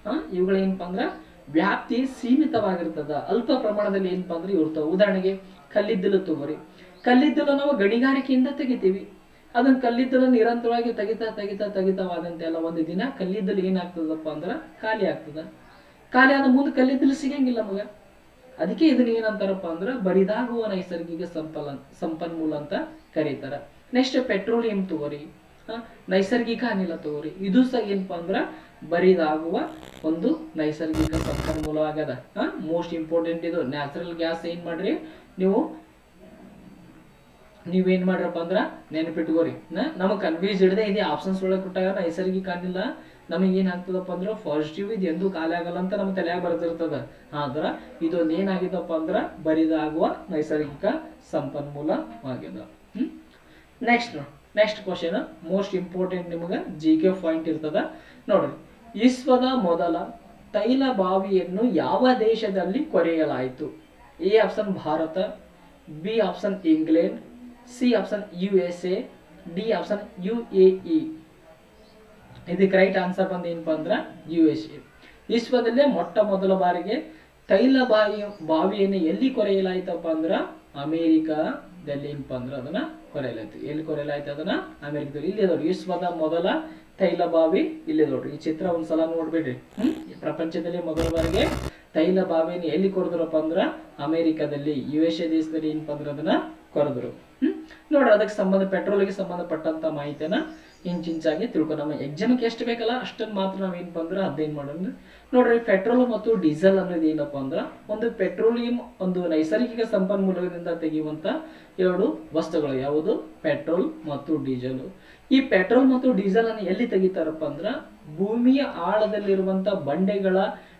ಹಾ? ಇವುಗಳೇನಪ್ಪ ಅಂದ್ರೆ ವ್ಯಾಪ್ತಿ ಸೀಮಿತವಾಗಿರ್ತದ. ಅಲ್ಪ ಪ್ರಮಾಣದಲ್ಲಿ ಏನಪ್ಪ ಅಂದ್ರೆ ಇರ್ತಾವ. ಉದಾಹರಣೆಗೆ ಕಲ್ಲಿದ್ದಲು ತಗೋರಿ. ಕಲ್ಲಿದ್ದಲು ನಾವು ಗಣಿಗಾರಿಕೆಯಿಂದ ತೆಗಿತೀವಿ. ಅದನ್ನ ಕಲ್ಲಿದ್ದಲು ನಿರಂತರವಾಗಿ ತೆಗಿತಾ ತೆಗಿತಾ ತೆಗಿತಾವಾದಂತೆಲ್ಲ ಒಂದು ದಿನ ಕಲ್ಲಿದ್ದಲು ಏನಾಗ್ತದಪ್ಪ ಅಂದ್ರೆ ಖಾಲಿ ಆಗ್ತದ. ಖಾಲಿ ಅದು ಮುಂದೆ ಕಲ್ಲಿದ್ದಲು ಸಿಗಂಗಿಲ್ಲ ನಮಗ ಅದಕ್ಕೆ ಇದನ್ನ ಏನಂತಾರಪ್ಪ ಅಂದ್ರೆ ಬರಿದಾಗುವ ನೈಸರ್ಗಿಕ ಸಂಪಲ, ಸಂಪನ್ಮೂಲ ಅಂತ ಕರೀತಾರ. ನೆಕ್ಸ್ಟ್ ಪೆಟ್ರೋಲಿಯಂ ತಗೋರಿ. ನೈಸರ್ಗಿಕ ಅನಿಲ ತಗೋರಿ. ಇದು ಸಹ ಏನಪ್ಪ ಅಂದ್ರ ಬರಿದಾಗುವ ಒಂದು ನೈಸರ್ಗಿಕ ಸಂಪನ್ಮೂಲ ಆಗ್ಯದ. ಮೋಸ್ಟ್ ಇಂಪಾರ್ಟೆಂಟ್ ಇದು. ನ್ಯಾಚುರಲ್ ಗ್ಯಾಸ್ ಏನ್ ಮಾಡ್ರಿ? ನೀವು ನೀವೇನ್ ಮಾಡ್ರಪ್ಪ ಅಂದ್ರ ನೆನಪಿಟ್ಕೋರಿ. ನಮಗ್ ಕನ್ಫ್ಯೂಸ್ ಇಡದೆ ಇದೆ. ಆಪ್ಷನ್ಸ್ ಒಳಗೆ ಕೊಟ್ಟಾಗ ನೈಸರ್ಗಿಕ ಅನಿಲ ನಮಗೆ ಏನ್ ಆಗ್ತದಪ್ಪ ಅಂದ್ರೆ ಪಾಸಿಟಿವ್ ಇದು ಎಂದೂ ಖಾಲಿ ಆಗಲ್ಲ ಅಂತ ನಮ್ಮ ತಲೆಯಾಗ ಬರ್ತಿರ್ತದ ಆದ್ರೆ ಇದೊಂದು ಏನಾಗಿದಪ್ಪ ಅಂದ್ರ ಬರಿದಾಗುವ ನೈಸರ್ಗಿಕ ಸಂಪನ್ಮೂಲವಾಗಿದೆ ಹ್ಮ್? Next next question most important ನಿಮಗೆ ಜಿ ಕೆ ಪಾಯಿಂಟ್ ಇರ್ತದ. ನೋಡ್ರಿ, ವಿಶ್ವದ ಮೊದಲ ತೈಲ ಬಾವಿಯನ್ನು ಯಾವ ದೇಶದಲ್ಲಿ ಕೊರೆಯಲಾಯಿತು? A option Bharat, B option England, C option U S A D option U A ಇದಕ್ಕೆ ರೈಟ್ ಆನ್ಸರ್ ಬಂದು ಏನಪ್ಪ ಅಂದ್ರೆ ಯು ಎಸ್ ಎ ವಿಶ್ವದಲ್ಲೇ ಮೊಟ್ಟ ಮೊದಲ ಬಾರಿಗೆ ತೈಲ ಬಾವಿ ಬಾವಿಯನ್ನು ಎಲ್ಲಿ ಕೊರೆಯಲಾಯ್ತಪ್ಪ ಅಂದ್ರೆ ಅಮೇರಿಕಾದಲ್ಲಿ ಏನಪ್ಪ ಅಂದ್ರೆ ಅದನ್ನ ಕೊರೆಯಲಾಯ್ತು. ಎಲ್ಲಿ ಕೊರೆಯಲಾಯ್ತು ಅದನ್ನ ಅಮೆರಿಕದಲ್ಲಿ. ಇಲ್ಲಿ ನೋಡ್ರಿ, ವಿಶ್ವದ ಮೊದಲ ತೈಲ ಬಾವಿ ಇಲ್ಲಿ ನೋಡ್ರಿ. ಈ ಚಿತ್ರ ಒಂದ್ಸಲ ನೋಡ್ಬೇಡ್ರಿ. ಹ್ಮ್? ಪ್ರಪಂಚದಲ್ಲಿ ಮೊದಲ ಬಾರಿಗೆ ತೈಲ ಬಾವಿಯನ್ನು ಎಲ್ಲಿ ಕೊರೆದ್ರಪ್ಪ ಅಂದ್ರ ಅಮೇರಿಕಾದಲ್ಲಿ. ಯು ಎಸ್ ಎ ದೇಶದಲ್ಲಿ ಏನಪ್ಪ ಅಂದ್ರೆ ಅದನ್ನ ಕೊರೆದ್ರು. ಹ್ಮ್? ನೋಡ್ರಿ, ಅದಕ್ಕೆ ಸಂಬಂಧ ಪೆಟ್ರೋಲ್ಗೆ ಸಂಬಂಧಪಟ್ಟಂತ ಮಾಹಿತಿಯನ್ನ ಇಂಚಿಂಚಾಗಿ ತಿಳ್ಕೊ. ನಮ್ಮ ಎಕ್ಸಾಮ್ಗೆ ಎಷ್ಟು ಬೇಕಲ್ಲ ಅಷ್ಟನ್ನು ಮಾತ್ರ ನಾವು ಏನಪ್ಪ ಅಂದ್ರೆ ಅದೇನು ಮಾಡೋಣ ನೋಡ್ರಿ ಪೆಟ್ರೋಲ್ ಮತ್ತು ಡೀಸೆಲ್ ಅನ್ನೋದು ಏನಪ್ಪ ಅಂದ್ರೆ, ಒಂದು ಪೆಟ್ರೋಲಿಯಂ ಒಂದು ನೈಸರ್ಗಿಕ ಸಂಪನ್ಮೂಲದಿಂದ ತೆಗೆಯುವಂಥ ಎರಡು ವಸ್ತುಗಳು. ಯಾವುದು? ಪೆಟ್ರೋಲ್ ಮತ್ತು ಡೀಸೆಲ್ ಈ ಪೆಟ್ರೋಲ್ ಮತ್ತು ಡೀಸೆಲ್ ಅನ್ನು ಎಲ್ಲಿ ತೆಗಿತಾರಪ್ಪ ಅಂದ್ರ, ಭೂಮಿಯ ಆಳದಲ್ಲಿರುವಂತ ಬಂಡೆಗಳ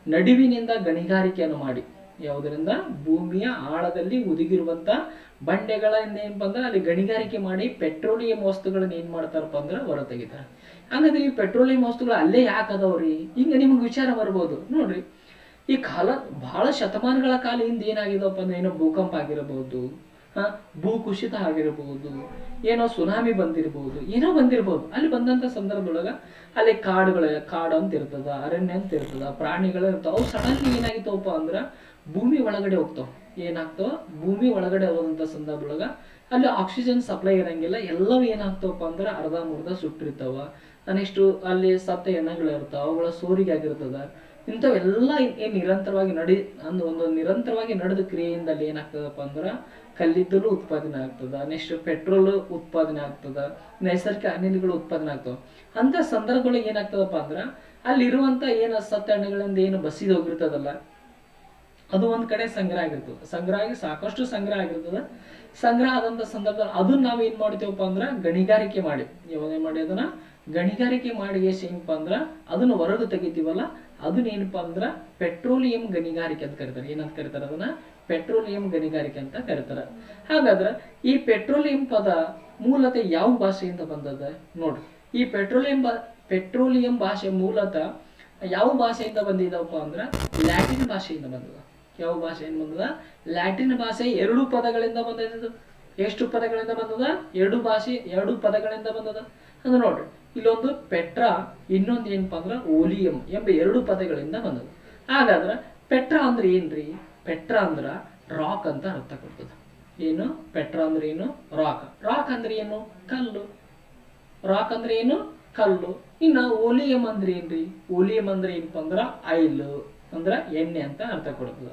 ನಡುವಿನಿಂದ ಗಣಿಗಾರಿಕೆಯನ್ನು ಮಾಡಿ. ಯಾವುದರಿಂದ? ಭೂಮಿಯ ಆಳದಲ್ಲಿ ಉದುಗಿರುವಂತ ಬಂಡೆಗಳಿಂದ ಏನಪ್ಪ ಅಂದ್ರೆ ಅಲ್ಲಿ ಗಣಿಗಾರಿಕೆ ಮಾಡಿ ಪೆಟ್ರೋಲಿಯಂ ವಸ್ತುಗಳನ್ನ ಏನ್ ಮಾಡ್ತಾರಪ್ಪ ಅಂದ್ರೆ ಹೊರ ತೆಗಿತಾರೆ ಹಂಗಾದ್ರೆ ಈ ಪೆಟ್ರೋಲಿಯಂ ವಸ್ತುಗಳು ಅಲ್ಲೇ ಯಾಕೆ ಅದಾವ್ರಿ ಹಿಂಗ ನಿಮ್ಗೆ ವಿಚಾರ ಬರ್ಬೋದು. ನೋಡ್ರಿ, ಈ ಕಾಲ ಬಹಳ ಶತಮಾನಗಳ ಕಾಲ ಹಿಂದೆ ಏನಾಗಿದವಪ್ಪ ಅಂದ್ರೆ ಏನೋ ಭೂಕಂಪ ಆಗಿರಬಹುದು, ಹಾ, ಭೂ ಕುಸಿತ ಆಗಿರಬಹುದು, ಏನೋ ಸುನಾಮಿ ಬಂದಿರಬಹುದು, ಏನೋ ಬಂದಿರಬಹುದು. ಅಲ್ಲಿ ಬಂದಂತ ಸಂದರ್ಭದೊಳಗ ಅಲ್ಲಿ ಕಾಡುಗಳ, ಕಾಡು ಅಂತ ಇರ್ತದ, ಅರಣ್ಯ ಅಂತ ಇರ್ತದ, ಪ್ರಾಣಿಗಳು ಇರ್ತಾವ. ಅವು ಸಡನ್ಲಿ ಅಂದ್ರ ಭೂಮಿ ಒಳಗಡೆ ಹೋಗ್ತಾವ. ಏನಾಗ್ತಾವ? ಭೂಮಿ ಒಳಗಡೆ ಹೋದಂಥ ಸಂದರ್ಭ ಒಳಗ ಅಲ್ಲಿ ಆಕ್ಸಿಜನ್ ಸಪ್ಲೈ ಇರಂಗಿಲ್ಲ. ಎಲ್ಲವೂ ಏನಾಗ್ತಾವಪ್ಪ ಅಂದ್ರೆ ಅರ್ಧ ಮುರ್ಧ ಸುಟ್ಟಿರ್ತಾವ. ನೆಕ್ಸ್ಟು ಅಲ್ಲಿ ಸತ್ತ ಎಣ್ಣೆಗಳು ಇರ್ತಾವ, ಅವುಗಳ ಸೋರಿಗೆ ಆಗಿರ್ತದ. ಇಂಥವೆಲ್ಲ ಏನ್ ನಿರಂತರವಾಗಿ ನಡಿ, ಅಂದ್ ಒಂದು ನಿರಂತರವಾಗಿ ನಡೆದ ಕ್ರಿಯೆಯಿಂದ ಅಲ್ಲಿ ಏನಾಗ್ತದಪ್ಪ ಅಂದ್ರ ಕಲ್ಲಿದ್ದಲು ಉತ್ಪಾದನೆ ಆಗ್ತದ ನೆಕ್ಸ್ಟ್ ಪೆಟ್ರೋಲ್ ಉತ್ಪಾದನೆ ಆಗ್ತದ, ನೈಸರ್ಗಿಕ ಅನಿಲಗಳು ಉತ್ಪಾದನೆ ಆಗ್ತಾವ. ಅಂತ ಸಂದರ್ಭಗಳಿಗೆ ಏನಾಗ್ತದಪ್ಪ ಅಂದ್ರ ಅಲ್ಲಿರುವಂತ ಏನು ಸತ್ತ ಎಣ್ಣೆಗಳಿಂದ ಏನು ಬಸಿದು ಹೋಗಿರ್ತದಲ್ಲ ಅದು ಒಂದ್ ಕಡೆ ಸಂಗ್ರಹ ಆಗಿರ್ತದೆ. ಸಂಗ್ರಹ ಆಗಿ ಸಾಕಷ್ಟು ಸಂಗ್ರಹ ಆಗಿರ್ತದೆ. ಸಂಗ್ರಹ ಆದಂತ ಸಂದರ್ಭದಲ್ಲಿ ಅದನ್ನ ನಾವ್ ಏನ್ ಮಾಡ್ತೇವಪ್ಪ ಅಂದ್ರ ಗಣಿಗಾರಿಕೆ ಮಾಡಿ. ಯಾವ್ದೇ ಮಾಡಿ ಅದನ್ನ? ಗಣಿಗಾರಿಕೆ ಮಾಡಿ ಏನಪ್ಪ ಅಂದ್ರ ಅದನ್ನ ಹೊರಗೆ ತೆಗಿತೀವಲ್ಲ, ಅದನ್ನ ಏನಪ್ಪ ಅಂದ್ರ ಪೆಟ್ರೋಲಿಯಂ ಗಣಿಗಾರಿಕೆ ಅಂತ ಕರೀತಾರೆ. ಏನಂತ ಕರೀತಾರೆ ಅದನ್ನ? ಪೆಟ್ರೋಲಿಯಂ ಗಣಿಗಾರಿಕೆ ಅಂತ ಕರೀತಾರೆ. ಹಾಗಾದ್ರೆ ಈ ಪೆಟ್ರೋಲಿಯಂ ಪದ ಮೂಲತಃ ಯಾವ ಭಾಷೆಯಿಂದ ಬಂದದ ನೋಡ್ರಿ. ಈ ಪೆಟ್ರೋಲಿಯಂ ಪೆಟ್ರೋಲಿಯಂ ಭಾಷೆ ಮೂಲತ ಯಾವ ಭಾಷೆಯಿಂದ ಬಂದಿದವಪ್ಪ ಅಂದ್ರ ಲ್ಯಾಟಿನ್ ಭಾಷೆಯಿಂದ ಬಂದದ ಯಾವ ಭಾಷೆಯಿಂದ ಬಂದದ? ಲ್ಯಾಟಿನ್ ಭಾಷೆ ಎರಡು ಪದಗಳಿಂದ ಬಂದದ ಎಷ್ಟು ಪದಗಳಿಂದ ಬಂದದ? ಎರಡು ಭಾಷೆ ಎರಡು ಪದಗಳಿಂದ ಬಂದದ. ಅಂದ್ರೆ ನೋಡ್ರಿ, ಇಲ್ಲೊಂದು ಪೆಟ್ರಾ, ಇನ್ನೊಂದು ಏನಪ್ಪ ಅಂದ್ರೆ ಓಲಿಯಂ ಎಂಬ ಎರಡು ಪದಗಳಿಂದ ಬಂದದ. ಹಾಗಾದ್ರೆ ಪೆಟ್ರಾ ಅಂದ್ರೆ ಏನ್ರಿ? ಪೆಟ್ರಾ ಅಂದ್ರ ರಾಕ್ ಅಂತ ಅರ್ಥ ಕೊಡ್ತದ. ಏನು? ಪೆಟ್ರಾ ಅಂದ್ರೆ ಏನು? ರಾಕ್. ರಾಕ್ ಅಂದ್ರೆ ಏನು? ಕಲ್ಲು. ರಾಕ್ ಅಂದ್ರೆ ಏನು? ಕಲ್ಲು. ಇನ್ನು ಓಲಿಯಂ ಅಂದ್ರೆ ಏನ್ರಿ? ಓಲಿಯಂ ಅಂದ್ರೆ ಏನಪ್ಪ ಅಂದ್ರ ಆಯಿಲ್ ಅಂದ್ರ ಎಣ್ಣೆ ಅಂತ ಅರ್ಥ ಕೊಡ್ತದ.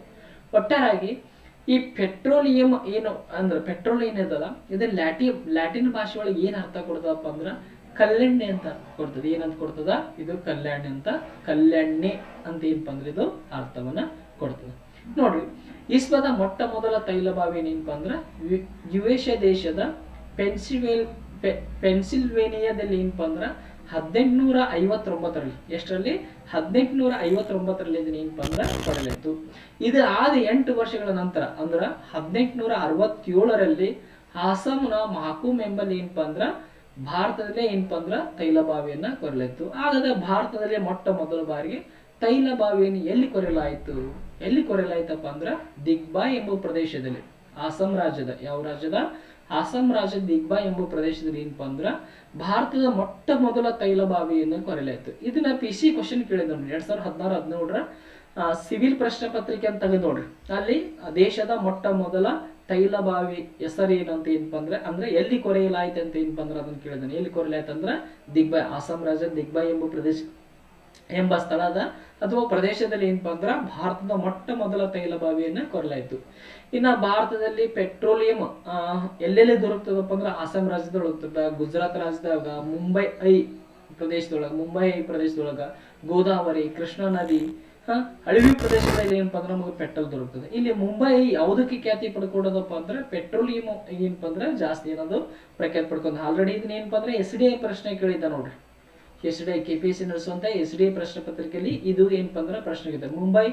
ಒಟ್ಟಾರಾಗಿ ಈ ಪೆಟ್ರೋಲಿಯಂ ಏನು ಅಂದ್ರೆ ಪೆಟ್ರೋಲ್ ಏನದಲ್ಲ ಇದು ಲ್ಯಾಟಿ, ಲ್ಯಾಟಿನ್ ಭಾಷೆ ಒಳಗೆ ಏನ್ ಅರ್ಥ ಕೊಡ್ತದಪ್ಪ ಅಂದ್ರ ಕಲ್ಲೆಣ್ಣೆ ಅಂತ ಕೊಡ್ತದೆ. ಏನಂತ ಕೊಡ್ತದ? ಇದು ಕಲ್ಯಾಣಿ ಅಂತ. ಕಲ್ಯಾಣಿ ಅಂತ ಏನಪ್ಪ ಅಂದ್ರೆ ಇದು ಅರ್ಥವನ್ನ ಕೊಡ್ತದೆ. ನೋಡ್ರಿ, ವಿಶ್ವದ ಮೊಟ್ಟ ಮೊದಲ ತೈಲ ಬಾವಿ ಏನಪ್ಪ ಅಂದ್ರ, ಯು- ಯುಎಸ್ ದೇಶದ ಪೆನ್ಸಿಲ್ವೇಲ್, ಪೆ- ಪೆನ್ಸಿಲ್ವೇನಿಯಾದಲ್ಲಿ ಏನಪ್ಪ ಅಂದ್ರ ಹದಿನೆಂಟುನೂರ ಐವತ್ತೊಂಬತ್ತರಲ್ಲಿ ಎಷ್ಟರಲ್ಲಿ? ಹದಿನೆಂಟುನೂರ ಐವತ್ತೊಂಬತ್ತರಲ್ಲಿ ಏನಪ್ಪ ಅಂದ್ರ ಪಡೆದಿತ್ತು ಇದು ಆದ ಎಂಟು ವರ್ಷಗಳ ನಂತರ, ಅಂದ್ರ ಹದಿನೆಂಟುನೂರ ಅರವತ್ತೇಳರಲ್ಲಿ ಹಾಸಂನ ಮಹಾಕೂಮ್ ಎಂಬಲ್ಲಿ ಏನಪ್ಪ ಅಂದ್ರ ಭಾರತದಲ್ಲೇ ಏನಪ್ಪ ಅಂದ್ರ ತೈಲ ಬಾವಿಯನ್ನ ಕೊರಲಾಯಿತು ಆಗದ ಭಾರತದಲ್ಲೇ ಮೊಟ್ಟ ಮೊದಲ ಬಾರಿಗೆ ತೈಲ ಬಾವಿಯನ್ನು ಎಲ್ಲಿ ಕೊರೆಯಲಾಯಿತು? ಎಲ್ಲಿ ಕೊರೆಯಲಾಯ್ತಪ್ಪ ಅಂದ್ರ ದಿಗ್ಬಾಯ್ ಎಂಬ ಪ್ರದೇಶದಲ್ಲಿ. ಅಸ್ಸಾಂ ರಾಜ್ಯದ, ಯಾವ ರಾಜ್ಯದ? ಆಸಾಂ ರಾಜ್ಯದ ದಿಗ್ಬಾ ಎಂಬ ಪ್ರದೇಶದಲ್ಲಿ ಏನಪ್ಪ ಅಂದ್ರ ಭಾರತದ ಮೊಟ್ಟ ಮೊದಲ ತೈಲ ಬಾವಿಯನ್ನು ಕೊರೆಯಲಾಯಿತು ಇದನ್ನ ಪಿ ಸಿ ಕ್ವಶನ್ ನೋಡ್ರಿ, ಎರಡ್ ಸಾವಿರದ ಹದಿನಾರು, ಹದಿನೇಳರ ಸಿವಿಲ್ ಪ್ರಶ್ನೆ ಪತ್ರಿಕೆ ಅಂತ ತೆಗೆದು ನೋಡ್ರಿ. ಅಲ್ಲಿ ದೇಶದ ಮೊಟ್ಟ ಮೊದಲ ತೈಲ ಬಾವಿ ಹೆಸರೇನು ಅಂತ ಏನಪ್ಪ ಅಂದ್ರೆ ಅಂದ್ರೆ ಎಲ್ಲಿ ಕೊರೆಯಲಾಯ್ತು ಅಂತ ಏನಪ್ಪ ಅಂದ್ರೆ ಅದನ್ನ ಕೇಳಿದಾನೆ ಎಲ್ಲಿ ಕೊರೆಯಲಾಯ್ತು ಅಂದ್ರೆ ದಿಗ್ಬಾಯ್ ಅಸ್ಸಾಂ ರಾಜ್ಯದ ದಿಗ್ಬಾಯ್ ಎಂಬ ಪ್ರದೇಶ ಎಂಬ ಸ್ಥಳದ ಅಥವಾ ಪ್ರದೇಶದಲ್ಲಿ ಏನಪ್ಪ ಅಂದ್ರ ಭಾರತದ ಮೊಟ್ಟ ಮೊದಲ ತೈಲ ಬಾವಿಯನ್ನ ಕೊರಲಾಯಿತು. ಇನ್ನ ಭಾರತದಲ್ಲಿ ಪೆಟ್ರೋಲಿಯಂ ಎಲ್ಲೆಲ್ಲಿ ದೊರಕ್ತದಪ್ಪ ಅಂದ್ರ ಅಸ್ಸಾಂ ರಾಜ್ಯದೊಳಗ ಗುಜರಾತ್ ರಾಜ್ಯದಾಗ ಮುಂಬೈ ಐ ಪ್ರದೇಶದೊಳಗ, ಮುಂಬೈ ಐ ಪ್ರದೇಶದೊಳಗ, ಗೋದಾವರಿ, ಕೃಷ್ಣಾ ನದಿ ಅಳಿವಿ ಪ್ರದೇಶದಲ್ಲಿ ಏನಪ್ಪ ಅಂದ್ರೆ ನಮಗೆ ಪೆಟ್ರೋಲ್ ದೊರಕ್ತದೆ. ಇಲ್ಲಿ ಮುಂಬೈ ಯಾವುದಕ್ಕೆ ಖ್ಯಾತಿ ಪಡ್ಕೊಡೋದಪ್ಪ ಅಂದ್ರೆ ಪೆಟ್ರೋಲಿಯಂ ಏನಪ್ಪ ಅಂದ್ರೆ ಜಾಸ್ತಿ ಏನದು ಪ್ರಖ್ಯಾತಿ ಪಡ್ಕೊಂಡು. ಆಲ್ರೆಡಿ ಇದನ್ನ ಏನಪ್ಪ ಅಂದ್ರೆ ಎಸ್ ಡಿ ಐ ಪ್ರಶ್ನೆ ಕೇಳಿದ್ದ ನೋಡ್ರಿ. S K P S C ನಡೆಸುವಂತ S D ಪ್ರಶ್ನೆ ಪತ್ರಿಕೆಯಲ್ಲಿ ಇದು ಏನಪ್ಪ ಅಂದ್ರೆ ಪ್ರಶ್ನೆ ಆಗಿದೆ ಮುಂಬೈ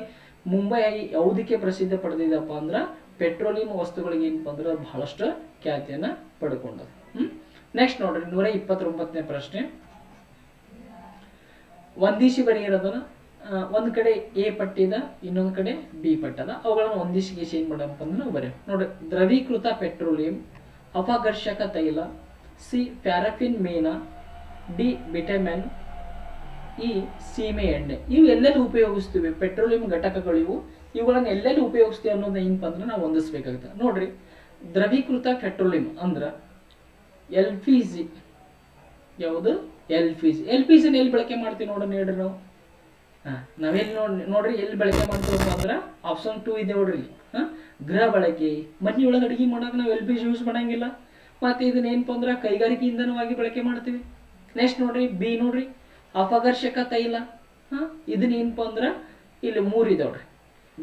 ಮುಂಬೈ ಯಾವುದಕ್ಕೆ ಪ್ರಸಿದ್ಧ ಪಡೆದಿದಪ್ಪ ಅಂದ್ರೆ ಪೆಟ್ರೋಲಿಯಂ ವಸ್ತುಗಳಿಗೆ ಏನಪ್ಪ ಅಂದ್ರೆ ಅದು ಬಹಳಷ್ಟು ಖ್ಯಾತಿಯನ್ನು ಪಡ್ಕೊಂಡது ಹ್ಮ್? ನೆಕ್ಸ್ಟ್ ನೋಡ್ರಿ ನೂರ ಇಪ್ಪತ್ತೊಂಬತ್ತನೇ ಪ್ರಶ್ನೆ. ಒಂದಿಶಿ ಬರೆಯಿರೋದನ್ನ ಆ, ಒಂದ್ ಕಡೆ ಎ ಪಟ್ಟಿದ ಇನ್ನೊಂದು ಕಡೆ ಬಿ ಪಟ್ಟದ ಅವುಗಳನ್ನ ಒಂದಿಶಿಗೆ ಏನ್ ಮಾಡಪ್ಪ ಅಂದ್ರೆ ನಾವು ನೋಡ್ರಿ ದ್ರವೀಕೃತ ಪೆಟ್ರೋಲಿಯಂ ಅಪಘರ್ಷಕ ತೈಲ ಸಿ ಪ್ಯಾರಫಿನ್ ಮೇನ ಡಿ ವಿಟಮಿನ್ ಇ ಸೀಮೆ ಎಣ್ಣೆ. ಇವು ಎಲ್ಲೆಲ್ಲಿ ಉಪಯೋಗಿಸ್ತೀವಿ? ಪೆಟ್ರೋಲಿಯಂ ಘಟಕಗಳು ಇವು. ಇವುಗಳನ್ನು ಎಲ್ಲೆಲ್ಲಿ ಉಪಯೋಗಿಸ್ತೀವಿ ಅನ್ನೋದನ್ನ ಏನಪ್ಪ ಅಂದ್ರೆ ನಾವು ಹೊಂದಿಸ್ಬೇಕಾಗುತ್ತೆ. ನೋಡ್ರಿ, ದ್ರವೀಕೃತ ಪೆಟ್ರೋಲಿಯಂ ಅಂದ್ರೆ ಎಲ್ ಪಿ ಜಿ. ಯಾವುದು? L P G. L P ಜಿನ ಎಲ್ಲಿ ಬಳಕೆ ಮಾಡ್ತೀವಿ ನೋಡೋಣ ಹೇಳ್ರಿ ನಾವು? ಹಾಂ ನಾವೆಲ್ಲಿ ನೋಡಿ, ನೋಡ್ರಿ, ಎಲ್ಲಿ ಬಳಕೆ ಮಾಡ್ತೀವಪ್ಪ ಅಂದ್ರೆ ಆಪ್ಷನ್ ಟೂ ಇದೆ ನೋಡ್ರಿ ಹಾ, ಗೃಹ ಬಳಕೆ. ಮನೆ ಒಳಗೆ ಅಡಿಗೆ ಮಾಡೋಕೆ ನಾವು ಎಲ್ ಪಿ ಜಿ ಯೂಸ್ ಮಾಡಂಗಿಲ್ಲ. ಮತ್ತು ಇದನ್ನ ಏನಪ್ಪ ಅಂದ್ರೆ ಕೈಗಾರಿಕೆ ಇಂಧನವಾಗಿ ಬಳಕೆ ಮಾಡ್ತೀವಿ. ನೆಕ್ಸ್ಟ್ ನೋಡ್ರಿ, ಬಿ ನೋಡ್ರಿ. ಅಪಘರ್ಷಕ ತೈಲ. ಹಾ? ಇದನ್ನ ಏನಪ್ಪ ಅಂದ್ರೆ, ಇಲ್ಲಿ ಮೂರು ಇದಾವ್ರಿ.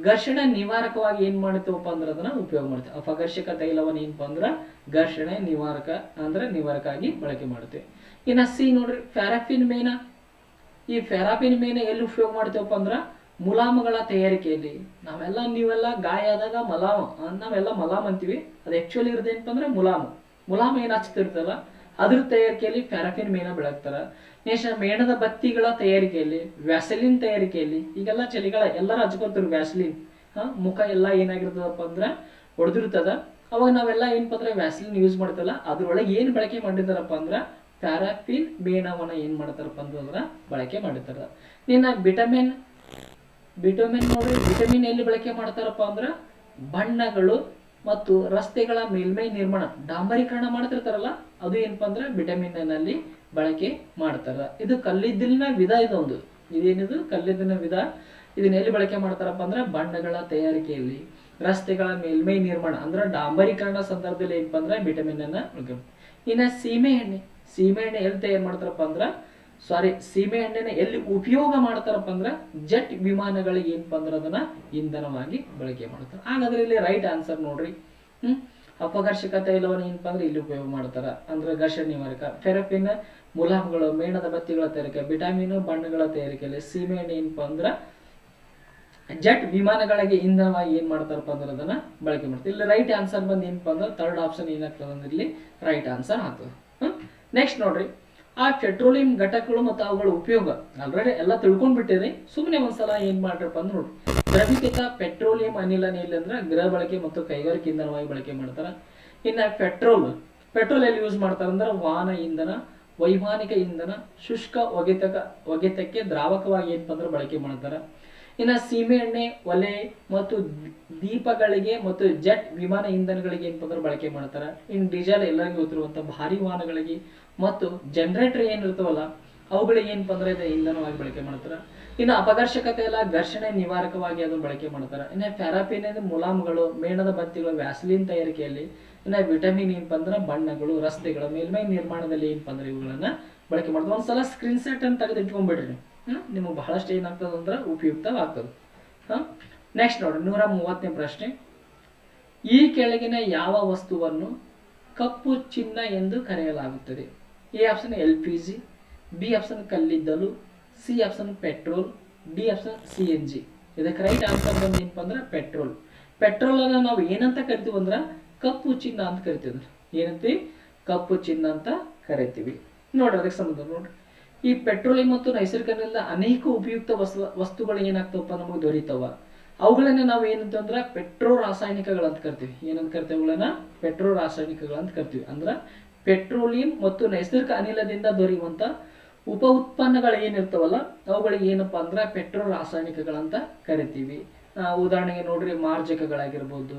ಘರ್ಷಣೆ ನಿವಾರಕವಾಗಿ ಏನ್ ಮಾಡ್ತೀವಪ್ಪ ಅಂದ್ರೆ ಅದನ್ನ ಉಪಯೋಗ ಮಾಡ್ತೀವಿ. ಅಪಘರ್ಷಕ ತೈಲವನ್ನ ಏನಪ್ಪ ಅಂದ್ರೆ, ಘರ್ಷಣೆ ನಿವಾರಕ, ಅಂದ್ರೆ ನಿವಾರಕ ಆಗಿ ಬಳಕೆ ಮಾಡ್ತೀವಿ ಇನ್ನ ಸಿ ನೋಡ್ರಿ, ಪ್ಯಾರಾಫಿನ್ ಮೇನ. ಈ ಫೆರಾಪಿನ್ ಮೇನ ಎಲ್ಲಿ ಉಪಯೋಗ ಮಾಡ್ತೇವಪ್ಪ ಅಂದ್ರ, ಮುಲಾಮಗಳ ತಯಾರಿಕೆಯಲ್ಲಿ. ನಾವೆಲ್ಲ, ನೀವೆಲ್ಲ ಗಾಯ ಆದಾಗ ಮಲಾಮ, ನಾವೆಲ್ಲ ಮಲಾಮ್ ಅಂತೀವಿ. ಅದು ಆಕ್ಚುಲಿ ಇರೋದೇನಪ್ಪ ಅಂದ್ರೆ ಮುಲಾಮು. ಮುಲಾಮ ಏನ್ ಹಚ್ತಿರ್ತಲ್ಲ ಅದ್ರ ತಯಾರಿಕೆಯಲ್ಲಿ ಪ್ಯಾರಾಫಿನ್ ಮೇಣ ಬೆಳಗ್ತಾರ. ನೆಕ್ಸ್ಟ್ ಮೇಣದ ಬತ್ತಿಗಳ ತಯಾರಿಕೆಯಲ್ಲಿ, ವ್ಯಾಸಲಿನ್ ತಯಾರಿಕೆಯಲ್ಲಿ, ಈಗೆಲ್ಲ ಚಳಿಗಾಲ ಎಲ್ಲರೂ ಹಚ್ಕೊತಾರೆ ವ್ಯಾಸಲಿನ್, ಹಾ, ಮುಖ ಎಲ್ಲ ಏನಾಗಿರ್ತದಪ್ಪ ಅಂದ್ರೆ ಹೊಡೆದಿರ್ತದ ಅವಾಗ ನಾವೆಲ್ಲ ಏನಪ್ಪ ಅಂದ್ರೆ ವ್ಯಾಸಲಿನ್ ಯೂಸ್ ಮಾಡ್ತಲ್ಲ ಅದ್ರೊಳಗೆ ಏನು ಬಳಕೆ ಮಾಡಿದಾರಪ್ಪ ಅಂದ್ರೆ ಪ್ಯಾರಾಫಿನ್ ಮೇಣವನ್ನ ಏನು ಮಾಡ್ತಾರಪ್ಪ ಅದರ ಬಳಕೆ ಮಾಡಿರ್ತಾರ. ನಿನ್ನ ವಿಟಮಿನ್ ವಿಟಮಿನ್ ನೋಡ್ರಿ ವಿಟಮಿನ್ ಎಲ್ಲಿ ಬಳಕೆ ಮಾಡ್ತಾರಪ್ಪ ಅಂದ್ರ ಬಣ್ಣಗಳು ಮತ್ತು ರಸ್ತೆಗಳ ಮೇಲ್ಮೈ ನಿರ್ಮಾಣ, ಡಾಂಬರೀಕರಣ ಮಾಡ್ತಿರ್ತಾರಲ್ಲ, ಅದು ಏನಪ್ಪ ಅಂದ್ರೆ ವಿಟಮಿನ್ನಲ್ಲಿ ಬಳಕೆ ಮಾಡ್ತಾರ. ಇದು ಕಲ್ಲಿದ್ದಲಿನ ವಿಧ ಇದೊಂದು ಇದೇನಿದು? ಕಲ್ಲಿದ್ದಲಿನ ವಿಧ. ಇದನ್ನ ಎಲ್ಲಿ ಬಳಕೆ ಮಾಡ್ತಾರಪ್ಪ ಅಂದ್ರೆ ಬಣ್ಣಗಳ ತಯಾರಿಕೆಯಲ್ಲಿ. ರಸ್ತೆಗಳ ಮೇಲ್ಮೈ ನಿರ್ಮಾಣ, ಅಂದ್ರೆ ಡಾಂಬರೀಕರಣ ಸಂದರ್ಭದಲ್ಲಿ ಏನಪ್ಪ ಅಂದ್ರೆ ವಿಟಮಿನ್ ಅನ್ನ. ಇನ್ನ ಸೀಮೆ ಎಣ್ಣೆ. ಸೀಮೆ ಎಣ್ಣೆ ಎಲ್ಲಿ ತಯಾರು ಮಾಡ್ತಾರಪ್ಪ ಅಂದ್ರ ಸಾರಿ ಸೀಮೆ ಎಣ್ಣೆನ ಎಲ್ಲಿ ಉಪಯೋಗ ಮಾಡ್ತಾರಪ್ಪ ಅಂದ್ರ ಜೆಟ್ ವಿಮಾನಗಳಿಗೆ ಏನಪ್ಪ ಅಂದ್ರೆ ಅದನ್ನ ಇಂಧನವಾಗಿ ಬಳಕೆ ಮಾಡ್ತಾರೆ. ಹಾಗಾದ್ರೆ ಇಲ್ಲಿ ರೈಟ್ ಆನ್ಸರ್ ನೋಡ್ರಿ. ಹ್ಮ್? ಅಪಘರ್ಷಕ ತೈಲವನ್ನು ಏನಪ್ಪ ಅಂದ್ರೆ ಇಲ್ಲಿ ಉಪಯೋಗ ಮಾಡ್ತಾರ. ಅಂದ್ರೆ ಘರ್ಷಣೆ ನಿವಾರಕ ಫೆರಪಿನ್ ಮುಲಾಮ್ಗಳು ಮೇಣದ ಬತ್ತಿಗಳ ತಯಾರಿಕೆ ವಿಟಾಮಿನ್ ಬಣ್ಣಗಳ ತಯಾರಿಕೆಯಲ್ಲಿ ಸೀಮೆ ಎಣ್ಣೆ ಏನಪ್ಪ ಅಂದ್ರ ಜೆಟ್ ವಿಮಾನಗಳಿಗೆ ಇಂಧನವಾಗಿ ಏನ್ ಮಾಡ್ತಾರಪ್ಪ ಅಂದ್ರೆ ಅದನ್ನ ಬಳಕೆ ಮಾಡ್ತಾರೆ. ಇಲ್ಲಿ ರೈಟ್ ಆನ್ಸರ್ ಬಂದ್ ಏನಪ್ಪ ಅಂದ್ರೆ ಥರ್ಡ್ ಆಪ್ಷನ್ ಏನಾಗ್ತದೆ ಅಂದ್ರೆ ಇಲ್ಲಿ ರೈಟ್ ಆನ್ಸರ್ ಆಗ್ತದೆ. ನೆಕ್ಸ್ಟ್ ನೋಡ್ರಿ. ಆ ಪೆಟ್ರೋಲಿಯಂ ಘಟಕಗಳು ಮತ್ತು ಅವುಗಳ ಉಪಯೋಗ. ಆಲ್ರೆಡಿ ಎಲ್ಲ ತಿಳ್ಕೊಂಡ್ಬಿಟ್ಟಿರಿ. ಸುಮ್ಮನೆ ಒಂದ್ಸಲ ಏನ್ ಮಾಡ್ರಪ್ಪ ಅಂದ್ರೆ ನೋಡ್ರಿ. ದ್ರವೀಕೃತ ಪೆಟ್ರೋಲಿಯಂ ಅನಿಲ ಅಂದ್ರೆ ಗೃಹ ಬಳಕೆ ಮತ್ತು ಕೈಗಾರಿಕೆ ಇಂಧನವಾಗಿ ಬಳಕೆ ಮಾಡ್ತಾರ. ಇನ್ನ ಪೆಟ್ರೋಲ್. ಪೆಟ್ರೋಲ್ ಎಲ್ಲಿ ಯೂಸ್ ಮಾಡ್ತಾರ ಅಂದ್ರೆ ವಾಹನ ಇಂಧನ, ವೈಮಾನಿಕ ಇಂಧನ, ಶುಷ್ಕ ಒಗೆತಕ, ಒಗೆತಕ್ಕೆ ದ್ರಾವಕವಾಗಿ ಏನಪ್ಪ ಅಂದ್ರೆ ಬಳಕೆ ಮಾಡ್ತಾರ. ಇನ್ನ ಸೀಮೆಎಣ್ಣೆ ಒಲೆ ಮತ್ತು ದೀಪಗಳಿಗೆ ಮತ್ತು ಜೆಟ್ ವಿಮಾನ ಇಂಧನಗಳಿಗೆ ಏನಪ್ಪ ಬಳಕೆ ಮಾಡ್ತಾರ? ಇನ್ ಡೀಸೆಲ್ ಎಲ್ಲರಿಗೂ ಗೊತ್ತಿರುವಂತ ಭಾರಿ ವಾಹನಗಳಿಗೆ ಮತ್ತು ಜನರೇಟರ್ ಏನಿರ್ತಾವಲ್ಲ ಅವುಗಳಿಗೆ ಏನಪ್ಪ ಅಂದ್ರೆ ಇದು? ಇಂಧನವಾಗಿ ಬಳಕೆ ಮಾಡ್ತಾರ. ಇನ್ನು ಅಪಘರ್ಷಕ ತೈಲ ಘರ್ಷಣೆ ನಿವಾರಕವಾಗಿ ಅದನ್ನು ಬಳಕೆ ಮಾಡ್ತಾರ. ಇನ್ನು ಫೆರಾಪಿನ್ ಅಂದ್ರೆ ಮುಲಾಮ್ಗಳು, ಮೇಣದ ಬತ್ತಿಗಳು ವ್ಯಾಸಲಿನ್ ತಯಾರಿಕೆಯಲ್ಲಿ ಇನ್ನು ವಿಟಮಿನ್ ಏನಪ್ಪ ಬಣ್ಣಗಳು, ರಸ್ತೆಗಳು ಮೇಲ್ಮೈ ನಿರ್ಮಾಣದಲ್ಲಿ ಏನಪ್ಪ ಅಂದ್ರೆ ಇವುಗಳನ್ನ ಬಳಕೆ ಮಾಡ್ತಾರೆ. ಒಂದ್ಸಲ ಸ್ಕ್ರೀನ್ ಸೆಟ್ ಅಂತ ತೆಗೆದು ಇಟ್ಕೊಂಡ್ಬಿಡ್ರಿ ನಿಮಗೆ ಬಹಳಷ್ಟು ಏನಾಗ್ತದೆ ಅಂದ್ರೆ ಉಪಯುಕ್ತವಾಗ್ತದೆ. ಹಾಂ ನೆಕ್ಸ್ಟ್ ನೋಡಿ, ನೂರ ಮೂವತ್ತನೇ ಪ್ರಶ್ನೆ. ಈ ಕೆಳಗಿನ ಯಾವ ವಸ್ತುವನ್ನು ಕಪ್ಪು ಚಿನ್ನ ಎಂದು ಕರೆಯಲಾಗುತ್ತದೆ? A option L P G, B option ಕಲ್ಲಿದ್ದಲು, C option petrol, D option C N G. ಇದಕ್ಕೆ ರೈಟ್ ಆನ್ಸರ್ ಬಂದು ಏನಪ್ಪ ಅಂದ್ರೆ ಪೆಟ್ರೋಲ್. ಪೆಟ್ರೋಲ್ ಅನ್ನ ನಾವು ಏನಂತ ಕರಿತೀವಿ ಅಂದ್ರೆ ಕಪ್ಪು ಚಿನ್ನ ಅಂತ ಕರಿತೀವಿ ಏನಂತೀವಿ? ಕಪ್ಪು ಚಿನ್ನ ಅಂತ ಕರಿತೀವಿ. ನೋಡ್ರಿ, ಅದಕ್ಕೆ ಸಂಬಂಧ ನೋಡ್ರಿ. ಈ ಪೆಟ್ರೋಲಿಯಂ ಮತ್ತು ನೈಸರ್ಗಿಕ ಅನಿಲದ ಅನೇಕ ಉಪಯುಕ್ತ ವಸ್ತು ವಸ್ತುಗಳು ಏನಾಗ್ತವಪ್ಪ? ನಮಗೆ ದೊರೀತಾವ. ಅವುಗಳನ್ನ ನಾವು ಏನಂತಂದ್ರೆ ಪೆಟ್ರೋ ರಾಸಾಯನಿಕಗಳಂತ ಕರಿತೀವಿ. ಏನಂತ ಕರಿತೀವಿ ಅವುಗಳನ್ನ? ಪೆಟ್ರೋ ರಾಸಾಯನಿಕಗಳಂತ ಕರಿತೀವಿ. ಅಂದ್ರ ಪೆಟ್ರೋಲಿಯಂ ಮತ್ತು ನೈಸರ್ಗಿಕ ಅನಿಲದಿಂದ ದೊರೆಯುವಂತ ಉಪ ಉತ್ಪನ್ನಗಳು ಏನಿರ್ತಾವಲ್ಲ, ಅವುಗಳಿಗೆ ಏನಪ್ಪ ಅಂದ್ರ ಪೆಟ್ರೋ ರಾಸಾಯನಿಕಗಳಂತ ಕರಿತೀವಿ. ಉದಾಹರಣೆಗೆ ನೋಡ್ರಿ ಮಾರ್ಜಕಗಳಾಗಿರ್ಬೋದು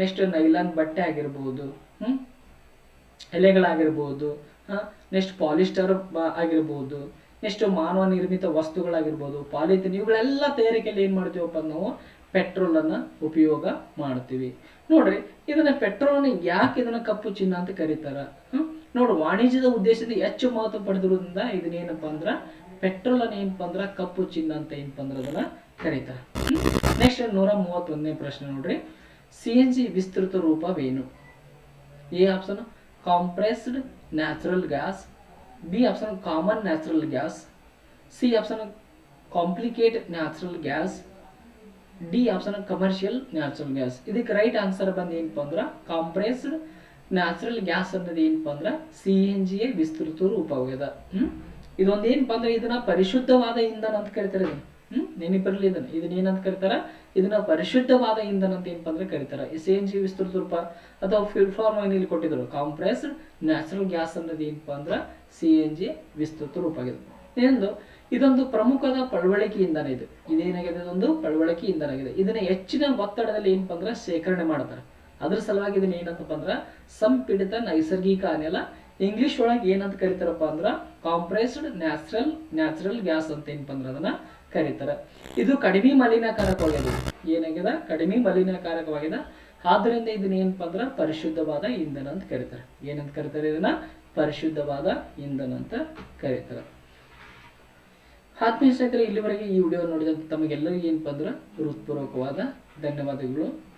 ನೆಕ್ಸ್ಟ್ ನೈಲಾನ್ ಬಟ್ಟೆ ಆಗಿರ್ಬೋದು, ಹ್ಮ್, ಎಲೆಗಳಾಗಿರ್ಬೋದು ನೆಕ್ಸ್ಟ್ ಪಾಲಿಸ್ಟರ್ ಆಗಿರ್ಬೋದು. ನೆಕ್ಸ್ಟ್ ಮಾನವ ನಿರ್ಮಿತ ವಸ್ತುಗಳಾಗಿರ್ಬೋದು, ಪಾಲಿಥಿನ್, ಇವುಗಳೆಲ್ಲ ತಯಾರಿಕೆಯಲ್ಲಿ ಏನು ಮಾಡ್ತೀವಪ್ಪ ನಾವು? ಪೆಟ್ರೋಲನ್ನು ಉಪಯೋಗ ಮಾಡ್ತೀವಿ. ನೋಡ್ರಿ, ಇದನ್ನ ಪೆಟ್ರೋಲನ್ನು ಯಾಕೆ ಇದನ್ನ ಕಪ್ಪು ಚಿನ್ನ ಅಂತ ಕರೀತಾರ? ನೋಡ್ರಿ ವಾಣಿಜ್ಯದ ಉದ್ದೇಶದಿಂದ ಹೆಚ್ಚು ಮಹತ್ವ ಪಡೆದಿರೋದ್ರಿಂದ ಇದನ್ನ ಅಂದ್ರೆ ಅಂದ್ರ ಪೆಟ್ರೋಲ್ ಅನ್ನ ಏನಪ್ಪಾ ಅಂದ್ರ, ಕಪ್ಪು ಚಿನ್ನ ಅಂತ ಏನಪ್ಪ ಅಂದ್ರೆ ಅದನ್ನ ಕರೀತಾರ. ನೆಕ್ಸ್ಟ್ ನೂರ ಮೂವತ್ತೊಂದನೇ ಪ್ರಶ್ನೆ ನೋಡ್ರಿ. ಸಿ ಎನ್ ಜಿ ವಿಸ್ತೃತ ರೂಪವೇನು? A option compressed natural gas, B option common natural gas, C option complicated natural gas, D option commercial natural gas ಇದಕ್ಕೆ ರೈಟ್ ಆನ್ಸರ್ ಬಂದು ಏನಪ್ಪ ಅಂದ್ರೆ ಕಾಂಪ್ರೆಸ್ಡ್ ನ್ಯಾಚುರಲ್ ಗ್ಯಾಸ್ ಅನ್ನೋದು ಏನಪ್ಪ ಅಂದ್ರೆ ಸಿ ಎನ್ ಜಿ ವಿಸ್ತೃತ ರೂಪವಾಗ್ಯದ ಹ್ಮ್? ಇದೊಂದು ಅಂದ್ರೆ ಇದನ್ನ ಪರಿಶುದ್ಧವಾದ ಇಂಧನ ಅಂತ ಕರಿತಾರೆ ಹ್ಮ್? ಇದನ್ನ. ಇದನ್ನ ಏನಂತ ಕರಿತಾರ? ಇದನ್ನ ಪರಿಶುದ್ಧವಾದ ಇಂಧನ ಅಂತ ಏನಪ್ಪ ಅಂದ್ರೆ ಕರಿತಾರ. ಎಸ್ ಎನ್ ಜಿ ವಿಸ್ತೃತ ರೂಪ. ಅಥವಾ ಫ್ಯೂಲ್ ಫಾರ್ಮ್ ಇಲ್ಲಿ ಕೊಟ್ಟಿದ್ರು. ಕಾಂಪ್ರೆಸ್ಡ್ ನ್ಯಾಚುರಲ್ ಗ್ಯಾಸ್ ಅನ್ನೋದು ಏನಪ್ಪ ಅಂದ್ರೆ ಸಿ ಎನ್ ಜಿ ವಿಸ್ತೃತ ರೂಪ ಆಗಿದೆ. ಇನ್ನೊಂದು, ಇದೊಂದು ಪ್ರಮುಖದ ಪಳವಳಿಕೆ ಇಂಧನ ಇದು. ಇದೇನಾಗಿದೆ? ಇದೊಂದು ಪಳವಳಿಕೆ ಇಂಧನ ಆಗಿದೆ. ಇದನ್ನ ಹೆಚ್ಚಿನ ಒತ್ತಡದಲ್ಲಿ ಏನಪ್ಪ ಅಂದ್ರೆ ಶೇಖರಣೆ ಮಾಡ್ತಾರೆ. ಅದ್ರ ಸಲುವಾಗಿ ಇದನ್ನ ಏನಂತಪ್ಪ ಅಂದ್ರ ಸಂಪೀಡಿತ ನೈಸರ್ಗಿಕ ಅನಿಲ. ಇಂಗ್ಲಿಷ್ ಒಳಗೆ ಏನಂತ ಕರಿತಾರಪ್ಪ ಅಂದ್ರ ಕಾಂಪ್ರೆಸ್ಡ್ ನ್ಯಾಚುರಲ್ ನ್ಯಾಚುರಲ್ ಗ್ಯಾಸ್ ಅಂತ ಏನಪ್ಪ ಅಂದ್ರ ಅದನ್ನ ಕರೀತಾರ. ಇದು ಕಡಿಮೆ ಮಲಿನಕಾರಕವಾಗಿದೆ. ಏನಾಗಿದೆ? ಕಡಿಮೆ ಮಲಿನಕಾರಕವಾಗಿದೆ. ಆದ್ರಿಂದ ಇದನ್ನ ಏನಪ್ಪ ಅಂದ್ರ ಪರಿಶುದ್ಧವಾದ ಇಂಧನ ಅಂತ ಕರೀತಾರೆ. ಏನಂತ ಕರೀತಾರೆ ಇದನ್ನ? ಪರಿಶುದ್ಧವಾದ ಇಂಧನ ಅಂತ ಕರೀತಾರೆ. ಆತ್ಮೀಯ ಸ್ನೇಹಿತರೆ, ಇಲ್ಲಿವರೆಗೆ ಈ ವಿಡಿಯೋ ನೋಡಿದಂತ ತಮಗೆಲ್ಲರಿಗೂ ಏನಪ್ಪ ಅಂದ್ರೆ ಹೃತ್ಪೂರ್ವಕವಾದ ಧನ್ಯವಾದಗಳು.